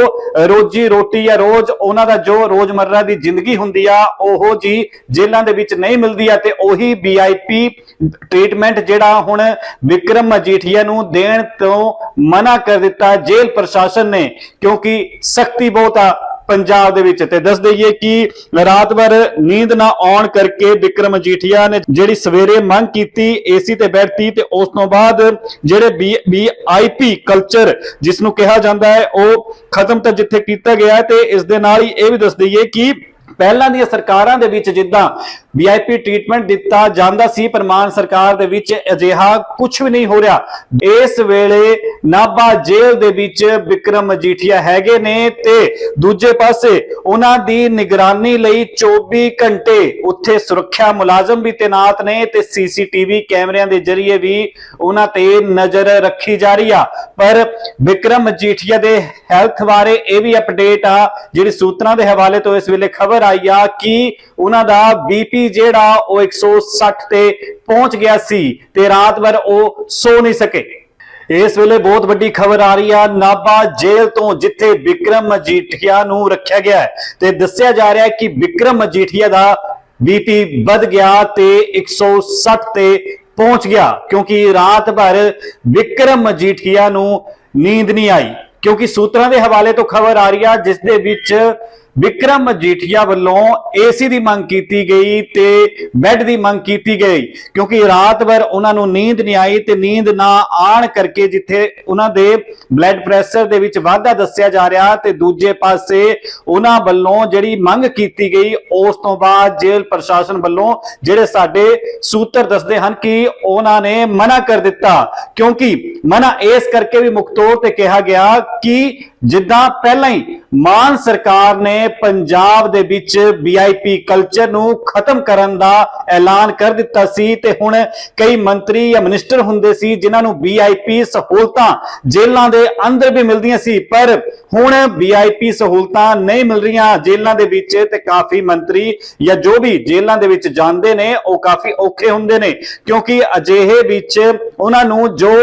ਰੋਜੀ ਰੋਟੀ ਜਾਂ ਰੋਜ਼ ਉਹਨਾਂ ਦਾ ਜੋ ਰੋਜ਼ਮਰਰਾ ਦੀ ਜ਼ਿੰਦਗੀ ਹੁੰਦੀ ਆ, ਉਹ ਜੀ ਜੇਲ੍ਹਾਂ ਦੇ ਵਿੱਚ ਨਹੀਂ ਮਿਲਦੀ ਆ ਤੇ ਉਹੀ ਵੀਆਈਪੀ ਟ੍ਰੀਟਮੈਂਟ ਜਿਹੜਾ ਹੁਣ ਵਿਕਰਮ ਮਜੀਠੀਆ ਨੂੰ ਦੇਣ ਤੋਂ ਮਨਾ ਕਰ ਦਿੱਤਾ ਜੇਲ੍ਹ ਪ੍ਰਸ਼ਾਸਨ ਨੇ। ਕਿਉਂਕਿ ਸਖਤੀ ਬਹੁਤ ਆ। ਪੰਜਾਬ ਦੇ ਵਿੱਚ ਤੇ ਦੱਸ ਦਈਏ ਕਿ ਰਾਤ ਭਰ ਨੀਂਦ ਨਾ ਆਉਣ ਕਰਕੇ ਵਿਕਰਮ ਮਜੀਠੀਆ ਨੇ ਜਿਹੜੀ ਸਵੇਰੇ ਮੰਗ ਕੀਤੀ ਏਸੀ ਤੇ ਬੈਠਤੀ ਤੇ ਉਸ ਤੋਂ ਬਾਅਦ ਜਿਹੜੇ ਬੀ ਆਈਪੀ ਕਲਚਰ ਜਿਸ ਨੂੰ ਕਿਹਾ ਜਾਂਦਾ ਹੈ, ਉਹ ਖਤਮ ਤਾਂ ਜਿੱਥੇ ਕੀਤਾ ਗਿਆ ਹੈ ਤੇ ਇਸ ਦੇ ਨਾਲ ਹੀ ਇਹ ਵੀ ਦੱਸ ਦਈਏ ਕਿ ਪਹਿਲਾਂ ਦੀਆਂ ਸਰਕਾਰਾਂ ਦੇ ਵਿੱਚ ਜਿੱਦਾਂ ਵੀਆਈਪੀ ਟ੍ਰੀਟਮੈਂਟ ਦਿੱਤਾ ਜਾਂਦਾ ਸੀ, ਪਰ ਮਾਨ ਸਰਕਾਰ ਦੇ ਵਿੱਚ ਅਜਿਹਾ ਕੁਝ ਵੀ ਨਹੀਂ ਹੋ ਰਿਹਾ। ਇਸ ਵੇਲੇ ਨਾਭਾ ਜੇਲ੍ਹ ਦੇ ਵਿੱਚ ਵਿਕਰਮ ਮਜੀਠੀਆ ਹੈਗੇ ਨੇ ਤੇ ਦੂਜੇ ਪਾਸੇ ਉਹਨਾਂ ਦੀ ਨਿਗਰਾਨੀ ਲਈ 24 ਘੰਟੇ ਉੱਥੇ ਸੁਰੱਖਿਆ ਮੁਲਾਜ਼ਮ ਵੀ ਤੈਨਾਤ ਨੇ ਤੇ ਸੀਸੀਟੀਵੀ ਕੈਮਰਿਆਂ ਦੇ ਜ਼ਰੀਏ ਵੀ ਉਹਨਾਂ ਤੇ ਨਜ਼ਰ ਰੱਖੀ ਜਾ ਰਹੀ ਆ। ਪਰ ਵਿਕਰਮ ਮਜੀਠੀਆ ਦੇ ਹੈਲਥ ਬਾਰੇ ਇਹ ਵੀ ਅਪਡੇਟ ਆ, ਜਿਹੜੀ ਸੂਤਰਾਂ ਦੇ ਹਵਾਲੇ ਤੋਂ ਇਸ ਵੇਲੇ ਖਬਰ ਆਈ ਆ ਕਿ ਉਹਨਾਂ ਦਾ ਬੀਪੀ ਜਿਹੜਾ ਉਹ 160 ਤੇ ਪਹੁੰਚ ਗਿਆ ਸੀ ਤੇ ਰਾਤ ਭਰ ਉਹ ਸੋ ਨਹੀਂ ਸਕੇ। ਇਸ ਵੇਲੇ ਬਹੁਤ ਵੱਡੀ ਖਬਰ ਆ ਰਹੀ ਆ, ਨਾਭਾ ਜੇਲ੍ਹ ਤੋਂ ਜਿੱਥੇ ਵਿਕਰਮ ਮਜੀਠੀਆ ਨੂੰ ਰੱਖਿਆ ਗਿਆ ਤੇ ਦੱਸਿਆ ਜਾ ਰਿਹਾ ਕਿ ਵਿਕਰਮ ਮਜੀਠੀਆ ਦਾ ਬੀਪੀ ਵੱਧ ਗਿਆ ਤੇ 160 ਤੇ ਪਹੁੰਚ ਗਿਆ ਕਿਉਂਕਿ ਰਾਤ ਭਰ ਵਿਕਰਮ ਮਜੀਠੀਆ ਨੂੰ ਨੀਂਦ ਨਹੀਂ ਆਈ। ਕਿਉਂਕਿ ਸੂਤਰਾਂ ਦੇ ਹਵਾਲੇ ਤੋਂ ਖਬਰ ਆ ਰਹੀ ਆ, ਜਿਸ ਦੇ ਵਿੱਚ ਵਿਕਰਮ ਮਜੀਠੀਆ ਵੱਲੋਂ ਏਸੀ ਦੀ ਮੰਗ ਕੀਤੀ ਗਈ ਤੇ ਬੈੱਡ ਦੀ ਮੰਗ ਕੀਤੀ ਗਈ, ਕਿਉਂਕਿ ਰਾਤ ਭਰ ਉਹਨਾਂ ਨੂੰ ਨੀਂਦ ਨਹੀਂ ਆਈ ਤੇ ਨੀਂਦ ਨਾ ਆਣ ਕਰਕੇ ਜਿੱਥੇ ਉਹਨਾਂ ਦੇ ਬਲੱਡ ਪ੍ਰੈਸ਼ਰ ਦੇ ਵਿੱਚ ਵਾਧਾ ਦੱਸਿਆ ਜਾ ਰਿਹਾ ਤੇ ਦੂਜੇ ਪਾਸੇ ਉਹਨਾਂ ਵੱਲੋਂ ਜਿਹੜੀ ਮੰਗ ਕੀਤੀ ਗਈ, ਉਸ ਤੋਂ ਬਾਅਦ ਜੇਲ੍ਹ ਪ੍ਰਸ਼ਾਸਨ ਵੱਲੋਂ ਜਿਹੜੇ ਸਾਡੇ ਸੂਤਰ ਦੱਸਦੇ ਹਨ ਕਿ ਉਹਨਾਂ ਨੇ ਮਨਾ ਕਰ ਦਿੱਤਾ, ਕਿਉਂਕਿ ਮਨਾ ਇਸ ਕਰਕੇ ਵੀ ਮੁੱਖ ਤੌਰ ਤੇ ਕਿਹਾ ਗਿਆ ਕਿ ਜਿੱਦਾਂ ਪਹਿਲਾਂ ਹੀ ਮਾਨ ਸਰਕਾਰ ਨੇ ਪੰਜਾਬ ਦੇ ਵਿੱਚ ਵੀਆਈਪੀ ਕਲਚਰ ਨੂੰ ਖਤਮ ਕਰਨ ਦਾ ਐਲਾਨ ਕਰ ਦਿੱਤਾ ਸੀ ਤੇ ਹੁਣ ਕਈ ਮੰਤਰੀ ਜਾਂ ਮਿਨਿਸਟਰ ਹੁੰਦੇ ਸੀ ਜਿਨ੍ਹਾਂ ਨੂੰ ਵੀਆਈਪੀ ਸਹੂਲਤਾਂ ਜੇਲ੍ਹਾਂ ਦੇ ਅੰਦਰ ਵੀ ਮਿਲਦੀਆਂ ਸੀ, ਪਰ ਹੁਣ ਵੀਆਈਪੀ ਸਹੂਲਤਾਂ ਨਹੀਂ ਮਿਲ ਰਹੀਆਂ ਜੇਲ੍ਹਾਂ ਦੇ ਵਿੱਚ ਤੇ ਕਾਫੀ ਮੰਤਰੀ ਜਾਂ ਜੋ ਵੀ ਜੇਲ੍ਹਾਂ ਦੇ ਵਿੱਚ ਜਾਂਦੇ ਨੇ, ਉਹ ਕਾਫੀ ਔਖੇ ਹੁੰਦੇ ਨੇ, ਕਿਉਂਕਿ ਅਜਿਹੇ ਵਿੱਚ ਉਹਨਾਂ ਨੂੰ ਜੋ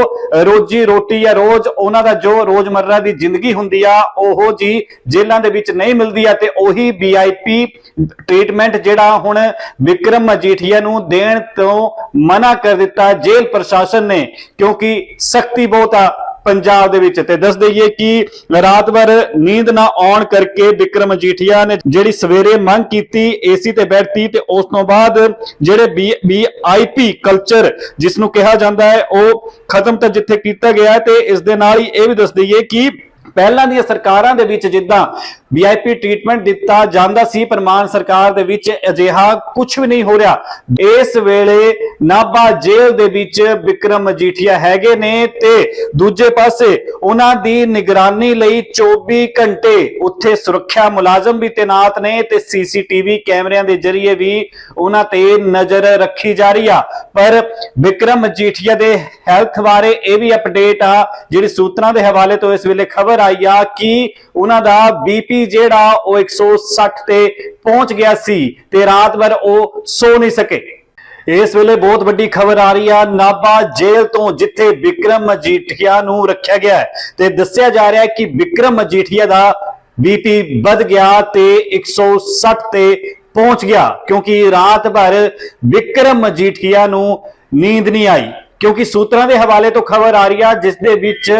ਰੋਜੀ ਰੋਟੀ ਜਾਂ ਰੋਜ਼ ਉਹਨਾਂ ਦਾ ਜੋ ਰੋਜ਼ਮਰਰਾ ਦੀ ਜ਼ਿੰਦਗੀ ਹੁੰਦੀ ਆ, ਉਹ ਜੀ ਜੇਲ੍ਹਾਂ ਦੇ ਵਿੱਚ ਨਹੀਂ ਮਿਲਦੀ ਆ ਤੇ ਉਹੀ ਵੀਆਈਪੀ ਟ੍ਰੀਟਮੈਂਟ ਜਿਹੜਾ ਹੁਣ ਵਿਕਰਮ ਮਜੀਠੀਆ ਨੂੰ ਦੇਣ ਤੋਂ ਮਨਾ ਕਰ ਦਿੱਤਾ ਜੇਲ੍ਹ ਪ੍ਰਸ਼ਾਸਨ ਨੇ, ਕਿਉਂਕਿ ਸਖਤੀ ਬਹੁਤ ਆ ਪੰਜਾਬ ਦੇ ਵਿੱਚ। ਤੇ ਦੱਸ ਦਈਏ ਕਿ ਰਾਤ ਭਰ ਨੀਂਦ ਨਾ ਆਉਣ ਕਰਕੇ ਵਿਕਰਮ ਮਜੀਠੀਆ ਨੇ ਜਿਹੜੀ ਸਵੇਰੇ ਮੰਗ ਕੀਤੀ ਏਸੀ ਤੇ ਬੈਠਤੀ ਤੇ ਉਸ ਤੋਂ ਬਾਅਦ ਜਿਹੜੇ ਬੀ ਕਲਚਰ ਜਿਸ ਨੂੰ ਕਿਹਾ ਜਾਂਦਾ ਹੈ, ਉਹ ਖਤਮ ਤਾਂ ਜਿੱਥੇ ਕੀਤਾ ਗਿਆ ਤੇ ਇਸ ਦੇ ਨਾਲ ਹੀ ਇਹ ਵੀ ਦੱਸ ਦਈਏ ਕਿ ਪਹਿਲਾਂ ਦੀਆਂ ਸਰਕਾਰਾਂ ਦੇ ਵਿੱਚ ਜਿੱਦਾਂ ਵੀਆਈਪੀ ਟ੍ਰੀਟਮੈਂਟ ਦਿੱਤਾ ਜਾਂਦਾ ਸੀ, ਪਰ ਮਾਨ ਸਰਕਾਰ ਦੇ ਵਿੱਚ ਅਜਿਹਾ ਕੁਝ ਵੀ ਨਹੀਂ ਹੋ ਰਿਹਾ। ਇਸ ਵੇਲੇ ਨਾਭਾ ਜੇਲ੍ਹ ਦੇ ਵਿੱਚ ਵਿਕਰਮ ਮਜੀਠੀਆ ਹੈਗੇ ਨੇ ਤੇ ਦੂਜੇ ਪਾਸੇ ਉਹਨਾਂ ਦੀ ਨਿਗਰਾਨੀ ਲਈ 24 ਘੰਟੇ ਉੱਥੇ ਸੁਰੱਖਿਆ ਮੁਲਾਜ਼ਮ ਵੀ ਤੈਨਾਤ ਨੇ ਤੇ ਸੀਸੀਟੀਵੀ ਕੈਮਰਿਆਂ ਦੇ ਜ਼ਰੀਏ ਵੀ ਉਹਨਾਂ ਤੇ ਨਜ਼ਰ ਰੱਖੀ ਜਾ ਰਹੀ ਆ। ਪਰ ਵਿਕਰਮ ਮਜੀਠੀਆ ਦੇ ਹੈਲਥ ਬਾਰੇ ਇਹ ਵੀ ਅਪਡੇਟ ਆ, ਜਿਹੜੀ ਸੂਤਰਾਂ ਦੇ ਹਵਾਲੇ ਤੋਂ ਇਸ ਵੇਲੇ ਖਬਰ ਆਈ ਆ ਕਿ ਉਹਨਾਂ ਦਾ ਬੀਪੀ ਜਿਹੜਾ ਉਹ 160 ਤੇ ਪਹੁੰਚ ਗਿਆ ਸੀ ਤੇ ਰਾਤ ਭਰ ਉਹ ਸੋ ਨਹੀਂ ਸਕੇ। ਇਸ ਵੇਲੇ ਬਹੁਤ ਵੱਡੀ ਖਬਰ ਆ ਰਹੀ ਆ, ਨਾਭਾ ਜੇਲ੍ਹ ਤੋਂ ਜਿੱਥੇ ਵਿਕਰਮ ਮਜੀਠੀਆ ਨੂੰ ਰੱਖਿਆ ਗਿਆ ਤੇ ਦੱਸਿਆ ਜਾ ਰਿਹਾ ਕਿ ਵਿਕਰਮ ਮਜੀਠੀਆ ਦਾ ਬੀਪੀ ਵੱਧ ਗਿਆ ਤੇ 160 ਤੇ ਪਹੁੰਚ ਗਿਆ ਕਿਉਂਕਿ ਰਾਤ ਭਰ ਵਿਕਰਮ ਮਜੀਠੀਆ ਨੂੰ ਨੀਂਦ ਨਹੀਂ ਆਈ। ਕਿਉਂਕਿ ਸੂਤਰਾਂ ਦੇ ਹਵਾਲੇ ਤੋਂ ਖਬਰ ਆ ਰਹੀ ਆ, ਜਿਸ ਦੇ ਵਿੱਚ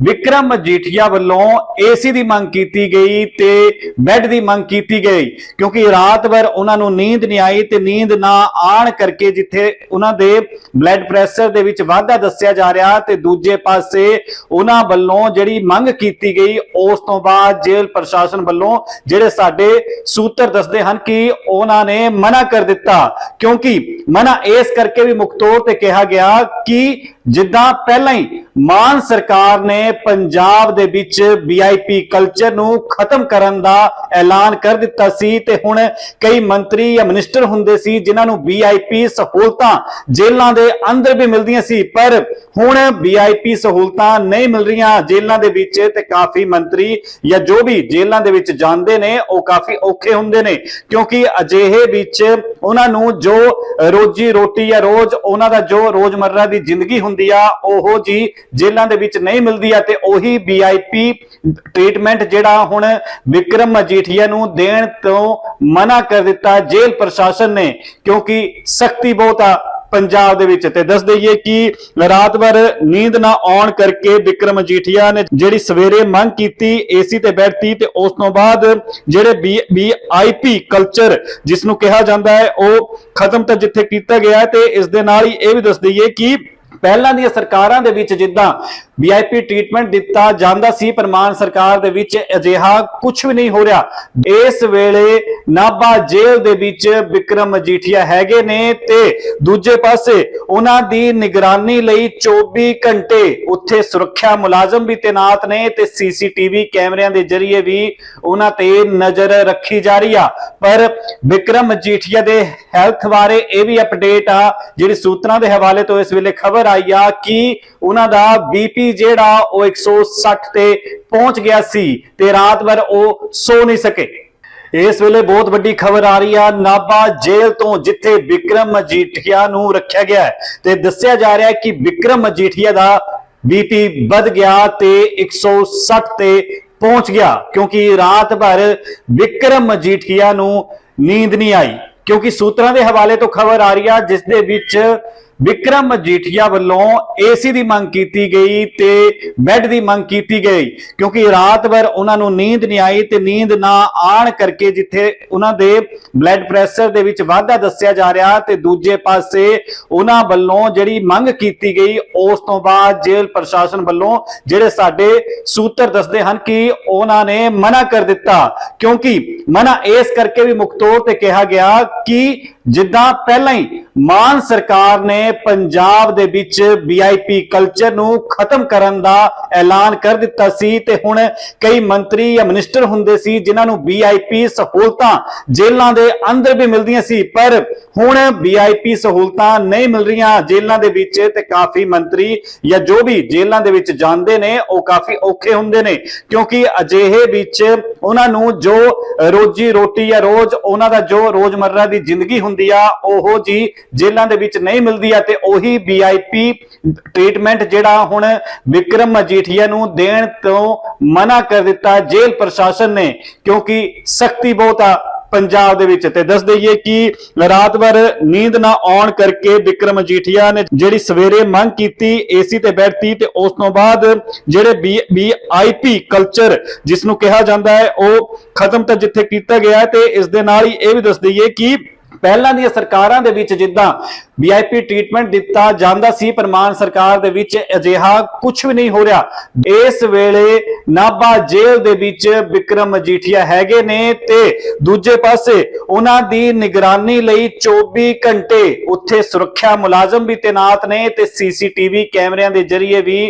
ਵਿਕਰਮ ਮਜੀਠੀਆ ਵੱਲੋਂ ਏਸੀ ਦੀ ਮੰਗ ਕੀਤੀ ਗਈ ਤੇ ਬੈੱਡ ਦੀ ਮੰਗ ਕੀਤੀ ਗਈ, ਕਿਉਂਕਿ ਰਾਤ ਭਰ ਉਹਨਾਂ ਨੂੰ ਨੀਂਦ ਨਹੀਂ ਆਈ ਤੇ ਨੀਂਦ ਨਾ ਆਣ ਕਰਕੇ ਜਿੱਥੇ ਉਹਨਾਂ ਦੇ ਬਲੱਡ ਪ੍ਰੈਸ਼ਰ ਦੇ ਵਿੱਚ ਵਾਧਾ ਦੱਸਿਆ ਜਾ ਰਿਹਾ ਤੇ ਦੂਜੇ ਪਾਸੇ ਉਹਨਾਂ ਵੱਲੋਂ ਜਿਹੜੀ ਮੰਗ ਕੀਤੀ ਗਈ, ਉਸ ਤੋਂ ਬਾਅਦ ਜੇਲ੍ਹ ਪ੍ਰਸ਼ਾਸਨ ਵੱਲੋਂ ਜਿਹੜੇ ਸਾਡੇ ਸੂਤਰ ਦੱਸਦੇ ਹਨ ਕਿ ਉਹਨਾਂ ਨੇ ਮਨਾ ਕਰ ਦਿੱਤਾ, ਕਿਉਂਕਿ ਮਨਾ ਇਸ ਕਰਕੇ ਵੀ ਮੁੱਖ ਤੌਰ ਤੇ ਕਿਹਾ ਗਿਆ ਕਿ ਜਿੱਦਾਂ ਪਹਿਲਾਂ ਹੀ ਮਾਨ ਸਰਕਾਰ ਨੇ ਪੰਜਾਬ ਦੇ ਵਿੱਚ ਵੀਆਈਪੀ ਕਲਚਰ ਨੂੰ ਖਤਮ ਕਰਨ ਦਾ ਐਲਾਨ ਕਰ ਦਿੱਤਾ ਸੀ ਤੇ ਹੁਣ ਕਈ ਮੰਤਰੀ ਜਾਂ ਮਿਨਿਸਟਰ ਹੁੰਦੇ ਸੀ ਜਿਨ੍ਹਾਂ ਨੂੰ ਵੀਆਈਪੀ ਸਹੂਲਤਾਂ ਜੇਲ੍ਹਾਂ ਦੇ ਅੰਦਰ ਵੀ ਮਿਲਦੀਆਂ ਸੀ, ਪਰ ਹੁਣ ਵੀਆਈਪੀ ਸਹੂਲਤਾਂ ਨਹੀਂ ਮਿਲ ਰਹੀਆਂ। ਜੇਲ੍ਹਾਂ ਦੇ ਵਿੱਚ ਤੇ ਕਾਫੀ ਮੰਤਰੀ ਜਾਂ ਜੋ ਵੀ ਜੇਲ੍ਹਾਂ ਦੇ ਵਿੱਚ ਜਾਂਦੇ ਨੇ, ਉਹ ਕਾਫੀ ਔਖੇ ਹੁੰਦੇ ਨੇ, ਕਿਉਂਕਿ ਅਜਿਹੇ ਵਿੱਚ ਉਹਨਾਂ ਨੂੰ ਜੋ ਰੋਜੀ ਰੋਟੀ ਜਾਂ ਰੋਜ਼ ਉਹਨਾਂ ਦਾ ਜੋ ਰੋਜ਼ਮਰਰਾ ਦੀ ਜ਼ਿੰਦਗੀ ਹੁੰਦੀ ਆ, ਉਹ ਜੀ ਜੇਲ੍ਹਾਂ ਦੇ ਵਿੱਚ ਨਹੀਂ ਮਿਲਦੀ ਆ ਤੇ ਉਹੀ ਵੀਆਈਪੀ ਟ੍ਰੀਟਮੈਂਟ ਜਿਹੜਾ ਹੁਣ ਵਿਕਰਮ ਮਜੀਠੀਆ ਨੂੰ ਦੇਣ ਤੋਂ ਮਨਾ ਕਰ ਦਿੱਤਾ ਜੇਲ੍ਹ ਪ੍ਰਸ਼ਾਸਨ ਨੇ, ਕਿਉਂਕਿ ਸਖਤੀ ਬਹੁਤ ਆ ਪੰਜਾਬ ਦੇ ਵਿੱਚ। ਤੇ ਦੱਸ ਦਈਏ ਕਿ ਰਾਤ ਭਰ ਨੀਂਦ ਨਾ ਆਉਣ ਕਰਕੇ ਵਿਕਰਮ ਮਜੀਠੀਆ ਨੇ ਜਿਹੜੀ ਸਵੇਰੇ ਮੰਗ ਕੀਤੀ ਏਸੀ ਤੇ ਬੈਠਤੀ ਤੇ ਉਸ ਤੋਂ ਬਾਅਦ ਜਿਹੜੇ ਵੀਆਈਪੀ ਕਲਚਰ ਜਿਸ ਨੂੰ ਕਿਹਾ ਜਾਂਦਾ ਹੈ, ਉਹ ਖਤਮ ਤਾਂ ਜਿੱਥੇ ਕੀਤਾ ਗਿਆ ਹੈ ਤੇ ਇਸ ਦੇ ਨਾਲ ਹੀ ਇਹ ਵੀ ਦੱਸ ਦਈਏ ਕਿ ਪਹਿਲਾਂ ਦੀਆਂ ਸਰਕਾਰਾਂ ਦੇ ਵਿੱਚ ਜਿੱਦਾਂ ਵੀਆਈਪੀ ਟ੍ਰੀਟਮੈਂਟ ਦਿੱਤਾ ਜਾਂਦਾ ਸੀ, ਪਰ ਮਾਨ ਸਰਕਾਰ ਦੇ ਵਿੱਚ ਅਜਿਹਾ ਕੁਝ ਵੀ ਨਹੀਂ ਹੋ ਰਿਹਾ। ਇਸ ਵੇਲੇ ਨਾਭਾ ਜੇਲ੍ਹ ਦੇ ਵਿੱਚ ਵਿਕਰਮ ਮਜੀਠੀਆ ਹੈਗੇ ਨੇ ਤੇ ਦੂਜੇ ਪਾਸੇ ਉਹਨਾਂ ਦੀ ਨਿਗਰਾਨੀ ਲਈ 24 ਘੰਟੇ ਉੱਥੇ ਸੁਰੱਖਿਆ ਮੁਲਾਜ਼ਮ ਵੀ ਤੈਨਾਤ ਨੇ ਤੇ ਸੀਸੀਟੀਵੀ ਕੈਮਰਿਆਂ ਦੇ ਜ਼ਰੀਏ ਵੀ ਉਹਨਾਂ ਤੇ ਨਜ਼ਰ ਰੱਖੀ ਜਾ ਰਹੀ ਆ। ਪਰ ਵਿਕਰਮ ਮਜੀਠੀਆ ਦੇ ਹੈਲਥ ਬਾਰੇ ਇਹ ਵੀ ਅਪਡੇਟ ਆ, ਜਿਹੜੀ ਸੂਤਰਾਂ ਦੇ ਹਵਾਲੇ ਤੋਂ ਇਸ ਵੇਲੇ ਖਬਰ ਆਈ ਆ ਕਿ ਉਹਨਾਂ ਦਾ ਬੀਪੀ ਜਿਹੜਾ ਉਹ 160 ਤੇ ਪਹੁੰਚ ਗਿਆ ਸੀ ਤੇ ਰਾਤ ਭਰ ਉਹ ਸੋ ਨਹੀਂ ਸਕੇ। ਇਸ ਵੇਲੇ ਬਹੁਤ ਵੱਡੀ ਖਬਰ ਆ ਰਹੀ ਆ, ਨਾਭਾ ਜੇਲ੍ਹ ਤੋਂ ਜਿੱਥੇ ਵਿਕਰਮ ਮਜੀਠੀਆ ਨੂੰ ਰੱਖਿਆ ਗਿਆ ਤੇ ਦੱਸਿਆ ਜਾ ਰਿਹਾ ਕਿ ਵਿਕਰਮ ਮਜੀਠੀਆ ਦਾ ਬੀਪੀ ਵੱਧ ਗਿਆ ਤੇ 160 ਤੇ ਪਹੁੰਚ ਗਿਆ ਕਿਉਂਕਿ ਰਾਤ ਭਰ ਵਿਕਰਮ ਮਜੀਠੀਆ ਨੂੰ ਨੀਂਦ ਨਹੀਂ ਆਈ। ਕਿਉਂਕਿ ਸੂਤਰਾਂ ਦੇ ਹਵਾਲੇ ਤੋਂ ਖਬਰ ਆ ਰਹੀ ਆ, ਜਿਸ ਦੇ ਵਿੱਚ ਵਿਕਰਮ ਮਜੀਠੀਆ ਵੱਲੋਂ ਏਸੀ ਦੀ ਮੰਗ ਕੀਤੀ ਗਈ ਤੇ ਬੈੱਡ ਦੀ ਮੰਗ ਕੀਤੀ ਗਈ, ਕਿਉਂਕਿ ਰਾਤ ਭਰ ਉਹਨਾਂ ਨੂੰ ਨੀਂਦ ਨਹੀਂ ਆਈ ਤੇ ਨੀਂਦ ਨਾ ਆਣ ਕਰਕੇ ਜਿੱਥੇ ਉਹਨਾਂ ਦੇ ਬਲੱਡ ਪ੍ਰੈਸ਼ਰ ਦੇ ਵਿੱਚ ਵਾਧਾ ਦੱਸਿਆ ਜਾ ਰਿਹਾ ਤੇ ਦੂਜੇ ਪਾਸੇ ਉਹਨਾਂ ਵੱਲੋਂ ਜਿਹੜੀ ਮੰਗ ਕੀਤੀ ਗਈ, ਉਸ ਤੋਂ ਬਾਅਦ ਜੇਲ੍ਹ ਪ੍ਰਸ਼ਾਸਨ ਵੱਲੋਂ ਜਿਹੜੇ ਸਾਡੇ ਸੂਤਰ ਦੱਸਦੇ ਹਨ ਕਿ ਉਹਨਾਂ ਨੇ ਮਨਾ ਕਰ ਦਿੱਤਾ, ਕਿਉਂਕਿ ਮਨਾ ਇਸ ਕਰਕੇ ਵੀ ਮੁੱਖ ਤੌਰ ਤੇ ਕਿਹਾ ਗਿਆ ਕਿ ਜਿੱਦਾਂ ਪਹਿਲਾਂ ਹੀ ਮਾਨ ਸਰਕਾਰ ਨੇ ਪੰਜਾਬ ਦੇ ਵਿੱਚ ਵੀਆਈਪੀ ਕਲਚਰ ਨੂੰ ਖਤਮ ਕਰਨ ਦਾ ਐਲਾਨ ਕਰ ਦਿੱਤਾ ਸੀ ਤੇ ਹੁਣ ਕਈ ਮੰਤਰੀ ਜਾਂ ਮਿਨਿਸਟਰ ਹੁੰਦੇ ਸੀ ਜਿਨ੍ਹਾਂ ਨੂੰ ਵੀਆਈਪੀ ਸਹੂਲਤਾਂ ਜੇਲ੍ਹਾਂ ਦੇ ਅੰਦਰ ਵੀ ਮਿਲਦੀਆਂ ਸੀ, ਪਰ ਹੁਣ ਵੀਆਈਪੀ ਸਹੂਲਤਾਂ ਨਹੀਂ ਮਿਲ ਰਹੀਆਂ। ਜੇਲ੍ਹਾਂ ਦੇ ਵਿੱਚ ਤੇ ਕਾਫੀ ਮੰਤਰੀ ਜਾਂ ਜੋ ਵੀ ਜੇਲ੍ਹਾਂ ਦੇ ਵਿੱਚ ਜਾਂਦੇ ਨੇ, ਉਹ ਕਾਫੀ ਔਖੇ ਹੁੰਦੇ ਨੇ, ਕਿਉਂਕਿ ਅਜਿਹੇ ਵਿੱਚ ਉਹਨਾਂ ਨੂੰ ਜੋ ਰੋਜੀ ਰੋਟੀ ਜਾਂ ਰੋਜ਼ ਉਹਨਾਂ ਦਾ ਜੋ ਰੋਜ਼ਮਰਰਾ ਦੀ ਜ਼ਿੰਦਗੀ ਹੁੰਦੀ ਆ, ਉਹ ਜੀ ਜੇਲ੍ਹਾਂ ਦੇ ਵਿੱਚ ਨਹੀਂ ਮਿਲਦੀ ਹੈ ਤੇ ਉਹੀ ਵੀਆਈਪੀ ਟ੍ਰੀਟਮੈਂਟ ਜਿਹੜਾ ਹੁਣ ਵਿਕਰਮ ਮਜੀਠੀਆ ਨੂੰ ਦੇਣ ਤੋਂ ਮਨਾ ਕਰ ਦਿੱਤਾ ਜੇਲ੍ਹ ਪ੍ਰਸ਼ਾਸਨ ਨੇ, ਕਿਉਂਕਿ ਸਖਤੀ ਬਹੁਤ ਆ ਪੰਜਾਬ ਦੇ ਵਿੱਚ। ਤੇ ਦੱਸ ਦਈਏ ਕਿ ਰਾਤ ਭਰ ਨੀਂਦ ਨਾ ਆਉਣ ਕਰਕੇ ਵਿਕਰਮ ਮਜੀਠੀਆ ਨੇ ਜਿਹੜੀ ਸਵੇਰੇ ਮੰਗ ਕੀਤੀ ਏਸੀ ਤੇ ਬੈਠਤੀ ਤੇ ਉਸ ਤੋਂ ਬਾਅਦ ਜਿਹੜੇ ਵੀਆਈਪੀ ਕਲਚਰ ਜਿਸ ਨੂੰ ਕਿਹਾ ਜਾਂਦਾ ਹੈ, ਉਹ ਖਤਮ ਤਾਂ ਜਿੱਥੇ ਕੀਤਾ ਗਿਆ ਹੈ ਤੇ ਇਸ ਦੇ ਨਾਲ ਹੀ ਇਹ ਵੀ ਦੱਸ ਦਈਏ ਕਿ ਪਹਿਲਾਂ ਦੀਆਂ ਸਰਕਾਰਾਂ ਦੇ ਵਿੱਚ ਜਿੱਦਾਂ ਵੀਆਈਪੀ ਟ੍ਰੀਟਮੈਂਟ ਦਿੱਤਾ ਜਾਂਦਾ ਸੀ ਪਰ ਮਾਨ ਸਰਕਾਰ ਦੇ ਵਿੱਚ ਅਜਿਹਾ ਕੁਝ ਵੀ ਨਹੀਂ ਹੋ ਰਿਹਾ। ਇਸ ਵੇਲੇ ਨਾਭਾ ਜੇਲ੍ਹ ਦੇ ਵਿੱਚ ਵਿਕਰਮ ਮਜੀਠੀਆ ਹੈਗੇ ਨੇ ਤੇ ਦੂਜੇ ਪਾਸੇ ਉਹਨਾਂ ਦੀ ਨਿਗਰਾਨੀ ਲਈ 24 ਘੰਟੇ ਉੱਥੇ ਸੁਰੱਖਿਆ ਮੁਲਾਜ਼ਮ ਵੀ ਤੈਨਾਤ ਨੇ ਤੇ ਸੀਸੀਟੀਵੀ ਕੈਮਰਿਆਂ ਦੇ ਜ਼ਰੀਏ ਵੀ